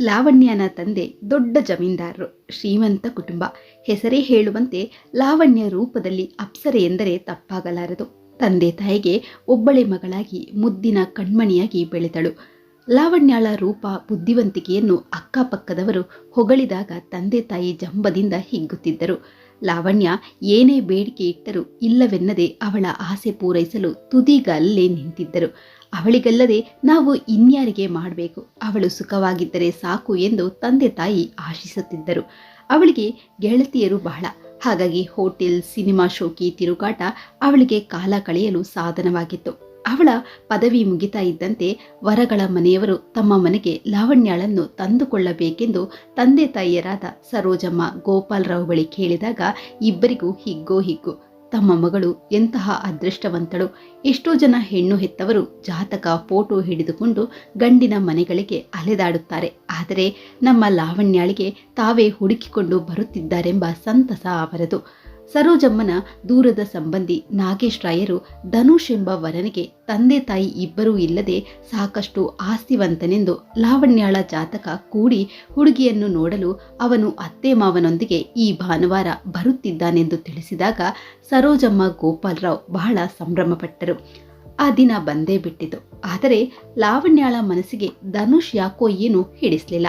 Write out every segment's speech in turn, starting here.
ಲಾವಣ್ಯನ ತಂದೆ ದೊಡ್ಡ ಜಮೀನ್ದಾರರು. ಶ್ರೀಮಂತ ಕುಟುಂಬ. ಹೆಸರೇ ಹೇಳುವಂತೆ ಲಾವಣ್ಯ ರೂಪದಲ್ಲಿ ಅಪ್ಸರೆ ಎಂದರೆ ತಪ್ಪಾಗಲಾರದು. ತಂದೆ ತಾಯಿಗೆ ಒಬ್ಬಳೆ ಮಗಳಾಗಿ ಮುದ್ದಿನ ಕಣ್ಮಣಿಯಾಗಿ ಬೆಳೆದಳು. ಲಾವಣ್ಯಾಳ ರೂಪ, ಬುದ್ಧಿವಂತಿಕೆಯನ್ನು ಅಕ್ಕಪಕ್ಕದವರು ಹೊಗಳಿದಾಗ ತಂದೆ ತಾಯಿ ಜಂಬದಿಂದ ಹಿಗ್ಗುತ್ತಿದ್ದರು. ಲಾವಣ್ಯ ಏನೇ ಬೇಡಿಕೆ ಇಟ್ಟರೂ ಇಲ್ಲವೆನ್ನದೆ ಅವಳ ಆಸೆ ಪೂರೈಸಲು ತುದಿಗಲ್ಲೇ ನಿಂತಿದ್ದರು. ಅವಳಿಗಲ್ಲದೆ ನಾವು ಇನ್ಯಾರಿಗೆ ಮಾಡಬೇಕು? ಅವಳು ಸುಖವಾಗಿದ್ದರೆ ಸಾಕು ಎಂದು ತಂದೆ ತಾಯಿ ಆಶಿಸುತ್ತಿದ್ದರು. ಅವಳಿಗೆ ಗೆಳತಿಯರು ಬಹಳ. ಹಾಗಾಗಿ ಹೋಟೆಲ್, ಸಿನಿಮಾ ಶೋಕಿ, ತಿರುಗಾಟ ಅವಳಿಗೆ ಕಾಲ ಕಳೆಯಲು ಸಾಧನವಾಗಿತ್ತು. ಅವಳ ಪದವಿ ಮುಗಿತಾ ಇದ್ದಂತೆ ವರಗಳ ಮನೆಯವರು ತಮ್ಮ ಮನೆಗೆ ಲಾವಣ್ಯಾಳನ್ನು ತಂದುಕೊಳ್ಳಬೇಕೆಂದು ತಂದೆ ತಾಯಿಯರಾದ ಸರೋಜಮ್ಮ ಗೋಪಾಲರಾವ್ ಬಳಿ ಕೇಳಿದಾಗ ಇಬ್ಬರಿಗೂ ಹಿಗ್ಗೋ ಹಿಗ್ಗು. ತಮ್ಮ ಮಗಳು ಎಂತಹ ಅದೃಷ್ಟವಂತಳು. ಎಷ್ಟೋ ಜನ ಹೆಣ್ಣು ಹೆತ್ತವರು ಜಾತಕ, ಫೋಟೋ ಹಿಡಿದುಕೊಂಡು ಗಂಡಿನ ಮನೆಗಳಿಗೆ ಅಲೆದಾಡುತ್ತಾರೆ. ಆದರೆ ನಮ್ಮ ಲಾವಣ್ಯಾಳಿಗೆ ತಾವೇ ಹುಡುಕಿಕೊಂಡು ಬರುತ್ತಿದ್ದಾರೆಂಬ ಸಂತಸ ಅವರದು. ಸರೋಜಮ್ಮನ ದೂರದ ಸಂಬಂಧಿ ನಾಗೇಶ್ ರಾಯರು ಧನುಷ್ ಎಂಬ ವರನಿಗೆ ತಂದೆ ತಾಯಿ ಇಬ್ಬರೂ ಇಲ್ಲದೆ ಸಾಕಷ್ಟು ಆಸ್ತಿವಂತನೆಂದು ಲಾವಣ್ಯಾಳ ಜಾತಕ ಕೂಡಿ ಹುಡುಗಿಯನ್ನು ನೋಡಲು ಅವನು ಅತ್ತೆ ಮಾವನೊಂದಿಗೆ ಈ ಭಾನುವಾರ ಬರುತ್ತಿದ್ದಾನೆಂದು ತಿಳಿಸಿದಾಗ ಸರೋಜಮ್ಮ ಗೋಪಾಲರಾವ್ ಬಹಳ ಸಂಭ್ರಮಪಟ್ಟರು. ಆ ದಿನ ಬಂದೇ ಬಿಟ್ಟಿತು. ಆದರೆ ಲಾವಣ್ಯಾಳ ಮನಸ್ಸಿಗೆ ಧನುಷ್ ಯಾಕೋ ಏನೂ ಹಿಡಿಸ್ಲಿಲ್ಲ.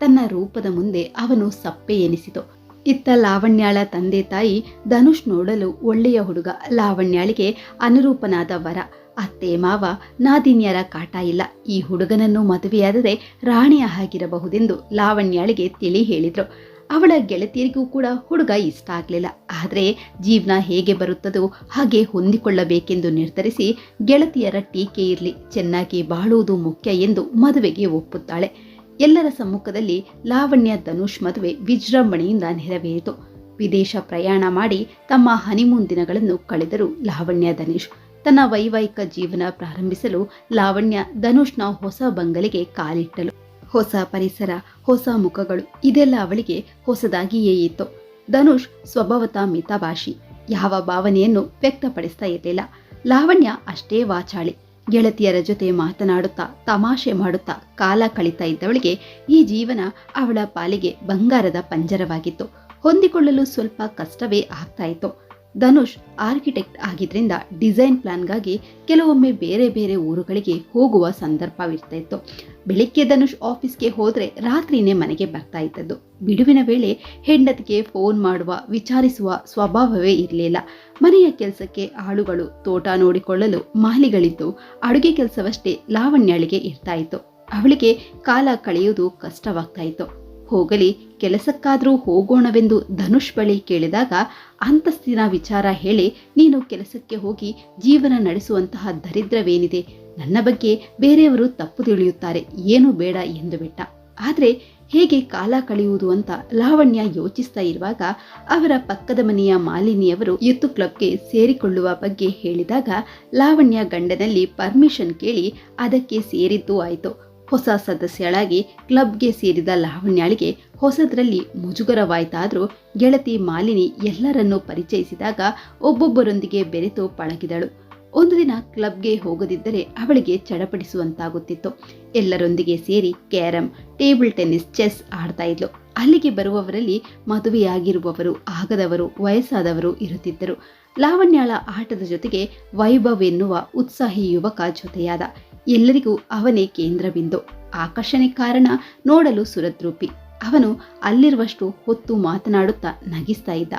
ತನ್ನ ರೂಪದ ಮುಂದೆ ಅವನು ಸಪ್ಪೆ ಎನಿಸಿತು. ಇತ್ತ ಲಾವಣ್ಯಾಳ ತಂದೆ ತಾಯಿ ಧನುಷ್ ನೋಡಲು ಒಳ್ಳೆಯ ಹುಡುಗ. ಲಾವಣ್ಯಾಳಿಗೆ ಅನುರೂಪನಾದ ವರ. ಅತ್ತೆ, ಮಾವ, ನಾದಿನ್ಯರ ಕಾಟ ಇಲ್ಲ. ಈ ಹುಡುಗನನ್ನು ಮದುವೆಯಾದರೆ ರಾಣಿಯ ಆಗಿರಬಹುದೆಂದು ಲಾವಣ್ಯಾಳಿಗೆ ತಿಳಿ ಹೇಳಿದರು. ಅವಳ ಗೆಳತಿಯರಿಗೂ ಕೂಡ ಹುಡುಗ ಇಷ್ಟ ಆಗಲಿಲ್ಲ. ಆದರೆ ಜೀವನ ಹೇಗೆ ಬರುತ್ತದೋ ಹಾಗೆ ಹೊಂದಿಕೊಳ್ಳಬೇಕೆಂದು ನಿರ್ಧರಿಸಿ ಗೆಳತಿಯರ ಟೀಕೆ ಇರಲಿ. ಚೆನ್ನಾಗಿ ಬಾಳುವುದು ಮುಖ್ಯ ಎಂದು ಮದುವೆಗೆ ಒಪ್ಪುತ್ತಾಳೆ. ಎಲ್ಲರ ಸಮ್ಮುಖದಲ್ಲಿ ಲಾವಣ್ಯ ಧನುಷ್ ಮದುವೆ ವಿಜೃಂಭಣೆಯಿಂದ ನೆರವೇರಿತು. ವಿದೇಶ ಪ್ರಯಾಣ ಮಾಡಿ ತಮ್ಮ ಹನಿಮೂನ್ ದಿನಗಳನ್ನು ಕಳೆದರು ಲಾವಣ್ಯ ಧನುಷ್. ತನ್ನ ವೈವಾಹಿಕ ಜೀವನ ಪ್ರಾರಂಭಿಸಲು ಲಾವಣ್ಯ ಧನುಷ್ನ ಹೊಸ ಬಂಗಲೆಗೆ ಕಾಲಿಟ್ಟಳು. ಹೊಸ ಪರಿಸರ, ಹೊಸ ಮುಖಗಳು, ಇದೆಲ್ಲ ಅವಳಿಗೆ ಹೊಸದಾಗಿಯೇ ಇತ್ತು. ಧನುಷ್ ಸ್ವಭಾವತ ಮಿತಭಾಷಿ. ಯಾವ ಭಾವನೆಯನ್ನು ವ್ಯಕ್ತಪಡಿಸ್ತಾ ಇರಲಿಲ್ಲ. ಲಾವಣ್ಯ ಅಷ್ಟೇ ವಾಚಾಳಿ. ಗೆಳತಿಯರ ಜೊತೆ ಮಾತನಾಡುತ್ತಾ, ತಮಾಷೆ ಮಾಡುತ್ತಾ, ಕಾಲ ಕಳೀತಾ ಇದ್ದವಳಿಗೆ ಈ ಜೀವನ ಅವಳ ಪಾಲಿಗೆ ಬಂಗಾರದ ಪಂಜರವಾಗಿತ್ತು. ಹೊಂದಿಕೊಳ್ಳಲು ಸ್ವಲ್ಪ ಕಷ್ಟವೇ ಆಗ್ತಾ ಇತ್ತು. ಧನುಷ್ ಆರ್ಕಿಟೆಕ್ಟ್ ಆಗಿದ್ದರಿಂದ ಡಿಸೈನ್ ಪ್ಲಾನ್ಗಾಗಿ ಕೆಲವೊಮ್ಮೆ ಬೇರೆ ಬೇರೆ ಊರುಗಳಿಗೆ ಹೋಗುವ ಸಂದರ್ಭವಿರ್ತಾ ಇತ್ತು ಬೆಳಿಗ್ಗೆ ಧನುಷ್ ಆಫೀಸ್ಗೆ ಹೋದರೆ ರಾತ್ರಿನೇ ಮನೆಗೆ ಬರ್ತಾ ಇದ್ದದ್ದು. ಬಿಡುವಿನ ವೇಳೆ ಹೆಂಡತಿಗೆ ಫೋನ್ ಮಾಡುವ, ವಿಚಾರಿಸುವ ಸ್ವಭಾವವೇ ಇರಲಿಲ್ಲ. ಮನೆಯ ಕೆಲಸಕ್ಕೆ ಆಳುಗಳು ತೋಟ ನೋಡಿಕೊಳ್ಳಲು ಮಾಲಿಗಳಿದ್ದು ಅಡುಗೆ ಕೆಲಸವಷ್ಟೇ ಲಾವಣ್ಯಾಳಿಗೆ ಇರ್ತಾ ಇತ್ತು. ಅವಳಿಗೆ ಕಾಲ ಕಳೆಯುವುದು ಕಷ್ಟವಾಗ್ತಾ ಇತ್ತು. ಹೋಗಲಿ, ಕೆಲಸಕ್ಕಾದರೂ ಹೋಗೋಣವೆಂದು ಧನುಷ್ ಬಳಿ ಕೇಳಿದಾಗ ಅಂತಸ್ತಿನ ವಿಚಾರ ಹೇಳಿ, ನೀನು ಕೆಲಸಕ್ಕೆ ಹೋಗಿ ಜೀವನ ನಡೆಸುವಂತಹ ದರಿದ್ರವೇನಿದೆ? ನನ್ನ ಬಗ್ಗೆ ಬೇರೆಯವರು ತಪ್ಪು ತಿಳಿಯುತ್ತಾರೆ, ಏನು ಬೇಡ ಎಂದು ಬಿಟ್ಟ. ಆದರೆ ಹೇಗೆ ಕಾಲ ಕಳೆಯುವುದು ಅಂತ ಲಾವಣ್ಯ ಯೋಚಿಸ್ತಾ ಇರುವಾಗ ಅವರ ಪಕ್ಕದ ಮನೆಯ ಮಾಲಿನಿಯವರು ಯೂತ್ ಕ್ಲಬ್ಗೆ ಸೇರಿಕೊಳ್ಳುವ ಬಗ್ಗೆ ಹೇಳಿದಾಗ ಲಾವಣ್ಯ ಗಂಡನಲ್ಲಿ ಪರ್ಮಿಷನ್ ಕೇಳಿ ಅದಕ್ಕೆ ಸೇರಿದ್ದು ಆಯಿತು. ಹೊಸ ಸದಸ್ಯಳಾಗಿ ಕ್ಲಬ್ಗೆ ಸೇರಿದ ಲಾವಣ್ಯಾಳಿಗೆ ಹೊಸದ್ರಲ್ಲಿ ಮುಜುಗರವಾಯ್ತಾದರೂ ಗೆಳತಿ ಮಾಲಿನಿ ಎಲ್ಲರನ್ನೂ ಪರಿಚಯಿಸಿದಾಗ ಒಬ್ಬೊಬ್ಬರೊಂದಿಗೆ ಬೆರೆತು ಪಳಗಿದಳು. ಒಂದು ದಿನ ಕ್ಲಬ್ಗೆ ಹೋಗದಿದ್ದರೆ ಅವಳಿಗೆ ಚಡಪಡಿಸುವಂತಾಗುತ್ತಿತ್ತು. ಎಲ್ಲರೊಂದಿಗೆ ಸೇರಿ ಕ್ಯಾರಂ, ಟೇಬಲ್ ಟೆನ್ನಿಸ್, ಚೆಸ್ ಆಡ್ತಾ ಇದ್ಲು. ಅಲ್ಲಿಗೆ ಬರುವವರಲ್ಲಿ ಮದುವೆಯಾಗಿರುವವರು, ಆಗದವರು, ವಯಸ್ಸಾದವರು ಇರುತ್ತಿದ್ದರು. ಲಾವಣ್ಯಾಳ ಆಟದ ಜೊತೆಗೆ ವೈಭವ್ ಎನ್ನುವ ಉತ್ಸಾಹಿ ಯುವಕ ಜೊತೆಯಾದ ಎಲ್ಲರಿಗೂ ಅವನೇ ಕೇಂದ್ರಬಿಂದು. ಆಕರ್ಷಣೆ ಕಾರಣ ನೋಡಲು ಸುರದ್ರೂಪಿ. ಅವನು ಅಲ್ಲಿರುವಷ್ಟು ಹೊತ್ತು ಮಾತನಾಡುತ್ತಾ ನಗಿಸ್ತಾ ಇದ್ದ.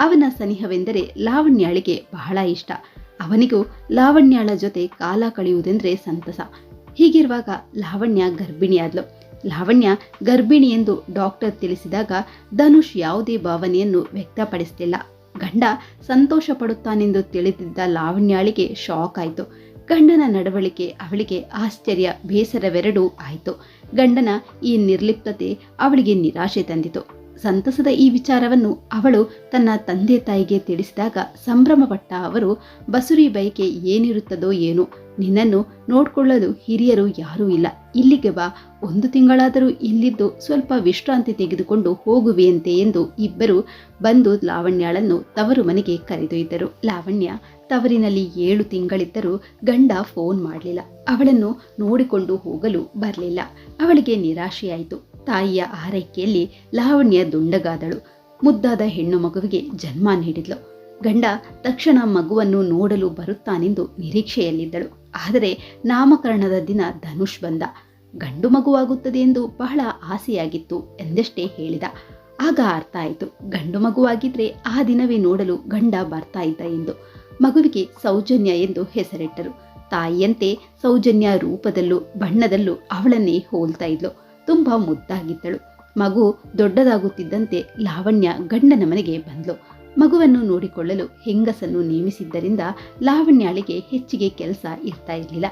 ಅವನ ಸನಿಹವೆಂದರೆ ಲಾವಣ್ಯಾಳಿಗೆ ಬಹಳ ಇಷ್ಟ. ಅವನಿಗೂ ಲಾವಣ್ಯಾಳ ಜೊತೆ ಕಾಲ ಕಳೆಯುವುದೆಂದರೆ ಸಂತಸ. ಹೀಗಿರುವಾಗ ಲಾವಣ್ಯ ಗರ್ಭಿಣಿಯಾದ್ಲು. ಲಾವಣ್ಯ ಗರ್ಭಿಣಿ ಎಂದು ಡಾಕ್ಟರ್ ತಿಳಿಸಿದಾಗ ಧನುಷ್ ಯಾವುದೇ ಭಾವನೆಯನ್ನು ವ್ಯಕ್ತಪಡಿಸಲಿಲ್ಲ ಗಂಡ ಸಂತೋಷ ಪಡುತ್ತಾನೆಂದು ತಿಳಿದಿದ್ದ ಲಾವಣ್ಯಾಳಿಗೆ ಶಾಕ್ ಆಯಿತು. ಗಂಡನ ನಡವಳಿಕೆ, ಅವಳಿಗೆ ಆಶ್ಚರ್ಯ, ಬೇಸರವೆರಡೂ ಆಯಿತು. ಗಂಡನ ಈ ನಿರ್ಲಿಪ್ತತೆ ಅವಳಿಗೆ ನಿರಾಶೆ ತಂದಿತು. ಸಂತಸದ ಈ ವಿಚಾರವನ್ನು ಅವಳು ತನ್ನ ತಂದೆ ತಾಯಿಗೆ ತಿಳಿಸಿದಾಗ ಸಂಭ್ರಮಪಟ್ಟ ಅವರು, ಬಸುರಿ ಬಯಕೆ ಏನಿರುತ್ತದೋ ಏನೋ, ನಿನ್ನನ್ನು ನೋಡ್ಕೊಳ್ಳಲು ಹಿರಿಯರು ಯಾರೂ ಇಲ್ಲ. ಇಲ್ಲಿಗೆ ಬಾ. ಒಂದು ತಿಂಗಳಾದರೂ ಇಲ್ಲಿದ್ದು ಸ್ವಲ್ಪ ವಿಶ್ರಾಂತಿ ತೆಗೆದುಕೊಂಡು ಹೋಗುವೆಯಂತೆ ಎಂದು ಇಬ್ಬರು ಬಂದು ಲಾವಣ್ಯಾಳನ್ನು ತವರು ಮನೆಗೆ ಕರೆದೊಯ್ದರು. ಲಾವಣ್ಯ ತವರಿನಲ್ಲಿ ಏಳು ತಿಂಗಳಿದ್ದರೂ ಗಂಡ ಫೋನ್ ಮಾಡಲಿಲ್ಲ. ಅವಳನ್ನು ನೋಡಿಕೊಂಡು ಹೋಗಲು ಬರಲಿಲ್ಲ. ಅವಳಿಗೆ ನಿರಾಶೆಯಾಯಿತು. ತಾಯಿಯ ಆರೈಕೆಯಲ್ಲಿ ಲಾವಣ್ಯ ದುಂಡಗಾದಳು. ಮುದ್ದಾದ ಹೆಣ್ಣು ಮಗುವಿಗೆ ಜನ್ಮ ನೀಡಿದ್ಲು. ಗಂಡ ತಕ್ಷಣ ಮಗುವನ್ನು ನೋಡಲು ಬರುತ್ತಾನೆಂದು ನಿರೀಕ್ಷೆಯಲ್ಲಿದ್ದಳು. ಆದರೆ ನಾಮಕರಣದ ದಿನ ಧನುಷ್ ಬಂದ. ಗಂಡು ಮಗುವಾಗುತ್ತದೆ ಎಂದು ಬಹಳ ಆಸೆಯಾಗಿತ್ತು ಎಂದಷ್ಟೇ ಹೇಳಿದ. ಆಗ ಅರ್ಥ ಆಯಿತು. ಗಂಡು ಮಗುವಾಗಿದ್ರೆ ಆ ದಿನವೇ ನೋಡಲು ಗಂಡ ಬರ್ತಾ ಇದ್ದ ಎಂದು. ಮಗುವಿಗೆ ಸೌಜನ್ಯ ಎಂದು ಹೆಸರಿಟ್ಟರು. ತಾಯಿಯಂತೆ ಸೌಜನ್ಯ ರೂಪದಲ್ಲೂ ಬಣ್ಣದಲ್ಲೂ ಅವಳನ್ನೇ ಹೋಲ್ತಾ ಇದ್ಲು. ತುಂಬಾ ಮುದ್ದಾಗಿದ್ದಳು. ಮಗು ದೊಡ್ಡದಾಗುತ್ತಿದ್ದಂತೆ ಲಾವಣ್ಯ ಗಂಡನ ಮನೆಗೆ ಬಂದ್ಲು. ಮಗುವನ್ನು ನೋಡಿಕೊಳ್ಳಲು ಹೆಂಗಸನ್ನು ನೇಮಿಸಿದ್ದರಿಂದ ಲಾವಣ್ಯಾಳಿಗೆ ಹೆಚ್ಚಿಗೆ ಕೆಲಸ ಇರ್ತಾ ಇರಲಿಲ್ಲ.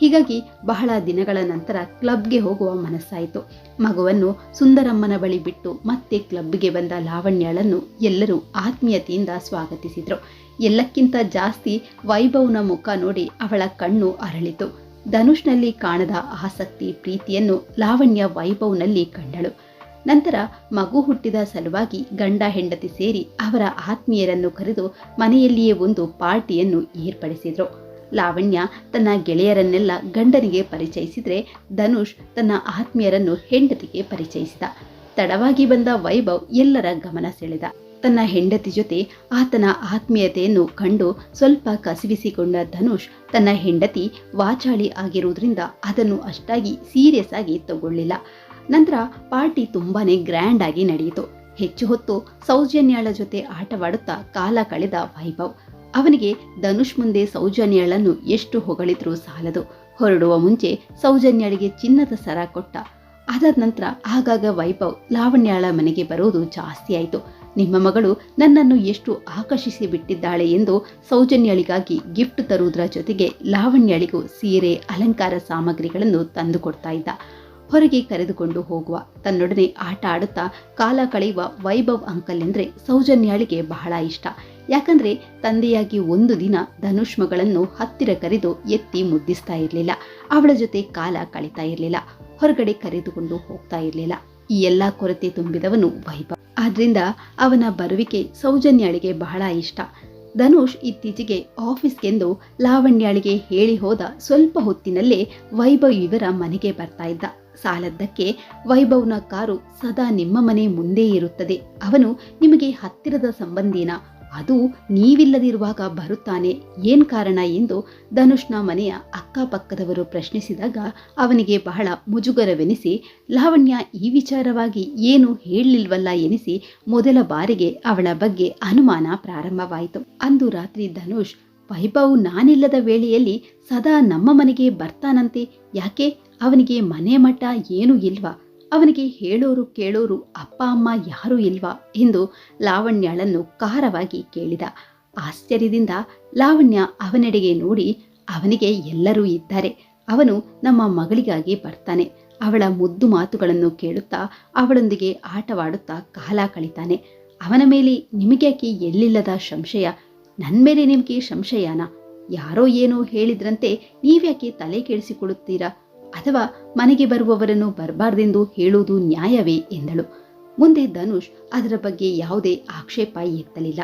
ಹೀಗಾಗಿ ಬಹಳ ದಿನಗಳ ನಂತರ ಕ್ಲಬ್ಗೆ ಹೋಗುವ ಮನಸ್ಸಾಯಿತು. ಮಗುವನ್ನು ಸುಂದರಮ್ಮನ ಬಳಿ ಬಿಟ್ಟು ಮತ್ತೆ ಕ್ಲಬ್ಗೆ ಬಂದ ಲಾವಣ್ಯಾಳನ್ನು ಎಲ್ಲರೂ ಆತ್ಮೀಯತೆಯಿಂದ ಸ್ವಾಗತಿಸಿದ್ರು. ಎಲ್ಲಕ್ಕಿಂತ ಜಾಸ್ತಿ ವೈಭವ್ನ ಮುಖ ನೋಡಿ ಅವಳ ಕಣ್ಣು ಅರಳಿತು. ಧನುಷ್ನಲ್ಲಿ ಕಾಣದ ಆಸಕ್ತಿ ಪ್ರೀತಿಯನ್ನು ಲಾವಣ್ಯ ವೈಭವ್ನಲ್ಲಿ ಕಂಡಳು. ನಂತರ ಮಗು ಹುಟ್ಟಿದ ಸಲುವಾಗಿ ಗಂಡ ಹೆಂಡತಿ ಸೇರಿ ಅವರ ಆತ್ಮೀಯರನ್ನು ಕರೆದು ಮನೆಯಲ್ಲಿಯೇ ಒಂದು ಪಾರ್ಟಿಯನ್ನು ಏರ್ಪಡಿಸಿದ್ರು. ಲಾವಣ್ಯ ತನ್ನ ಗೆಳೆಯರನ್ನೆಲ್ಲ ಗಂಡನಿಗೆ ಪರಿಚಯಿಸಿದ್ರೆ ಧನುಷ್ ತನ್ನ ಆತ್ಮೀಯರನ್ನು ಹೆಂಡತಿಗೆ ಪರಿಚಯಿಸಿದ. ತಡವಾಗಿ ಬಂದ ವೈಭವ್ ಎಲ್ಲರ ಗಮನ ಸೆಳೆದ. ತನ್ನ ಹೆಂಡತಿ ಜೊತೆ ಆತನ ಆತ್ಮೀಯತೆಯನ್ನು ಕಂಡು ಸ್ವಲ್ಪ ಕಸಿವಿಸಿಕೊಂಡ ಧನುಷ್ ತನ್ನ ಹೆಂಡತಿ ವಾಚಾಳಿ ಆಗಿರುವುದರಿಂದ ಅದನ್ನು ಅಷ್ಟಾಗಿ ಸೀರಿಯಸ್ ಆಗಿ ತಗೊಳ್ಳಿಲ್ಲ. ನಂತರ ಪಾರ್ಟಿ ತುಂಬಾನೇ ಗ್ರ್ಯಾಂಡ್ ಆಗಿ ನಡೆಯಿತು. ಹೆಚ್ಚು ಹೊತ್ತು ಸೌಜನ್ಯಾಳ ಜೊತೆ ಆಟವಾಡುತ್ತಾ ಕಾಲ ಕಳೆದ ವೈಭವ್. ಅವನಿಗೆ ಧನುಷ್ ಮುಂದೆ ಸೌಜನ್ಯಾಳನ್ನು ಎಷ್ಟು ಹೊಗಳಿದ್ರೂ ಸಾಲದು. ಹೊರಡುವ ಮುಂಚೆ ಸೌಜನ್ಯಾಳಿಗೆ ಚಿನ್ನದ ಸರ ಕೊಟ್ಟ. ಅದಾದ ನಂತರ ಆಗಾಗ ವೈಭವ್ ಲಾವಣ್ಯಾಳ ಮನೆಗೆ ಬರೋದು ಜಾಸ್ತಿ ಆಯಿತು. ನಿಮ್ಮ ಮಗಳು ನನ್ನನ್ನು ಎಷ್ಟು ಆಕರ್ಷಿಸಿ ಬಿಟ್ಟಿದ್ದಾಳೆ ಎಂದು ಸೌಜನ್ಯಳಿಗಾಗಿ ಗಿಫ್ಟ್ ತರುವುದರ ಜೊತೆಗೆ ಲಾವಣ್ಯಳಿಗೂ ಸೀರೆ, ಅಲಂಕಾರ ಸಾಮಗ್ರಿಗಳನ್ನು ತಂದುಕೊಡ್ತಾ ಇದ್ದ. ಹೊರಗೆ ಕರೆದುಕೊಂಡು ಹೋಗುವ. ತನ್ನೊಡನೆ ಆಟ ಆಡುತ್ತಾ ಕಾಲ ಕಳೆಯುವ ವೈಭವ್ ಅಂಕಲ್ ಎಂದರೆ ಸೌಜನ್ಯಾಳಿಗೆ ಬಹಳ ಇಷ್ಟ. ಯಾಕಂದರೆ ತಂದೆಯಾಗಿ ಒಂದು ದಿನ ಧನುಷ್ಮಗಳನ್ನು ಹತ್ತಿರ ಕರೆದು ಎತ್ತಿ ಮುದ್ದಿಸ್ತಾ ಇರಲಿಲ್ಲ. ಅವಳ ಜೊತೆ ಕಾಲ ಕಳೀತಾ ಇರಲಿಲ್ಲ. ಹೊರಗಡೆ ಕರೆದುಕೊಂಡು ಹೋಗ್ತಾ ಇರಲಿಲ್ಲ. ಈ ಎಲ್ಲ ಕೊರತೆ ತುಂಬಿದವನು ವೈಭವ್. ಆದ್ರಿಂದ ಅವನ ಬರುವಿಕೆ ಸೌಜನ್ಯಾಳಿಗೆ ಬಹಳ ಇಷ್ಟ. ಧನುಷ್ ಇತ್ತೀಚೆಗೆ ಆಫೀಸ್ಗೆಂದು ಲಾವಣ್ಯಾಳಿಗೆ ಹೇಳಿ ಹೋದ ಸ್ವಲ್ಪ ಹೊತ್ತಿನಲ್ಲೇ ವೈಭವ್ ಇವರ ಮನೆಗೆ ಬರ್ತಾ ಇದ್ದ. ಸಾಲದ್ದಕ್ಕೆ ವೈಭವ್ನ ಕಾರು ಸದಾ ನಿಮ್ಮ ಮನೆ ಮುಂದೆ ಇರುತ್ತದೆ. ಅವನು ನಿಮಗೆ ಹತ್ತಿರದ ಸಂಬಂಧಿನ ಅದು ನೀವಿಲ್ಲದಿರುವಾಗ ಬರುತ್ತಾನೆ ಏನ್ ಕಾರಣ ಎಂದು ಧನುಷ್ನ ಮನೆಯ ಅಕ್ಕಪಕ್ಕದವರು ಪ್ರಶ್ನಿಸಿದಾಗ ಅವನಿಗೆ ಬಹಳ ಮುಜುಗರವೆನಿಸಿ, ಲಾವಣ್ಯ, ಈ ವಿಚಾರವಾಗಿ ಏನು ಹೇಳಲಿಲ್ವಲ್ಲ? ಎನಿಸಿ ಮೊದಲ ಬಾರಿಗೆ ಅವಳ ಬಗ್ಗೆ ಅನುಮಾನ ಪ್ರಾರಂಭವಾಯಿತು. ಅಂದು ರಾತ್ರಿ ಧನುಷ್, ವೈಭವ್ ನಾನಿಲ್ಲದ ವೇಳೆಯಲ್ಲಿ ಸದಾ ನಮ್ಮ ಮನೆಗೆ ಬರ್ತಾನಂತೆ, ಯಾಕೆ? ಅವನಿಗೆ ಮನೆ ಮಠ ಏನೂ ಇಲ್ವಾ? ಅವನಿಗೆ ಹೇಳೋರು ಕೇಳೋರು ಅಪ್ಪ, ಅಮ್ಮ ಯಾರೂ ಇಲ್ವಾ ಎಂದು ಲಾವಣ್ಯಳನ್ನು ಖಾರವಾಗಿ ಕೇಳಿದ. ಆಶ್ಚರ್ಯದಿಂದ ಲಾವಣ್ಯ ಅವನೆಡೆಗೆ ನೋಡಿ ಅವನಿಗೆ ಎಲ್ಲರೂ ಇದ್ದಾರೆ. ಅವನು ನಮ್ಮ ಮಗಳಿಗಾಗಿ ಬರ್ತಾನೆ. ಅವಳ ಮುದ್ದು ಮಾತುಗಳನ್ನು ಕೇಳುತ್ತಾ ಅವಳೊಂದಿಗೆ ಆಟವಾಡುತ್ತಾ ಕಾಲ ಕಳಿತಾನೆ. ಅವನ ಮೇಲೆ ನಿಮಗ್ಯಾಕೆ ಎಲ್ಲಿಲ್ಲದ ಸಂಶಯ? ನನ್ನ ಮೇಲೆ ನಿಮಗೆ ಸಂಶಯನ? ಯಾರೋ ಏನೋ ಹೇಳಿದ್ರಂತೆ ನೀವ್ಯಾಕೆ ತಲೆ ಕೆಡಿಸಿಕೊಳ್ಳುತ್ತೀರಾ? ಅಥವಾ ಮನೆಗೆ ಬರುವವರನ್ನು ಬರಬಾರ್ದೆಂದು ಹೇಳುವುದು ನ್ಯಾಯವೇ ಎಂದಳು. ಮುಂದೆ ಧನುಷ್ ಅದರ ಬಗ್ಗೆ ಯಾವುದೇ ಆಕ್ಷೇಪ ಎತ್ತಲಿಲ್ಲ.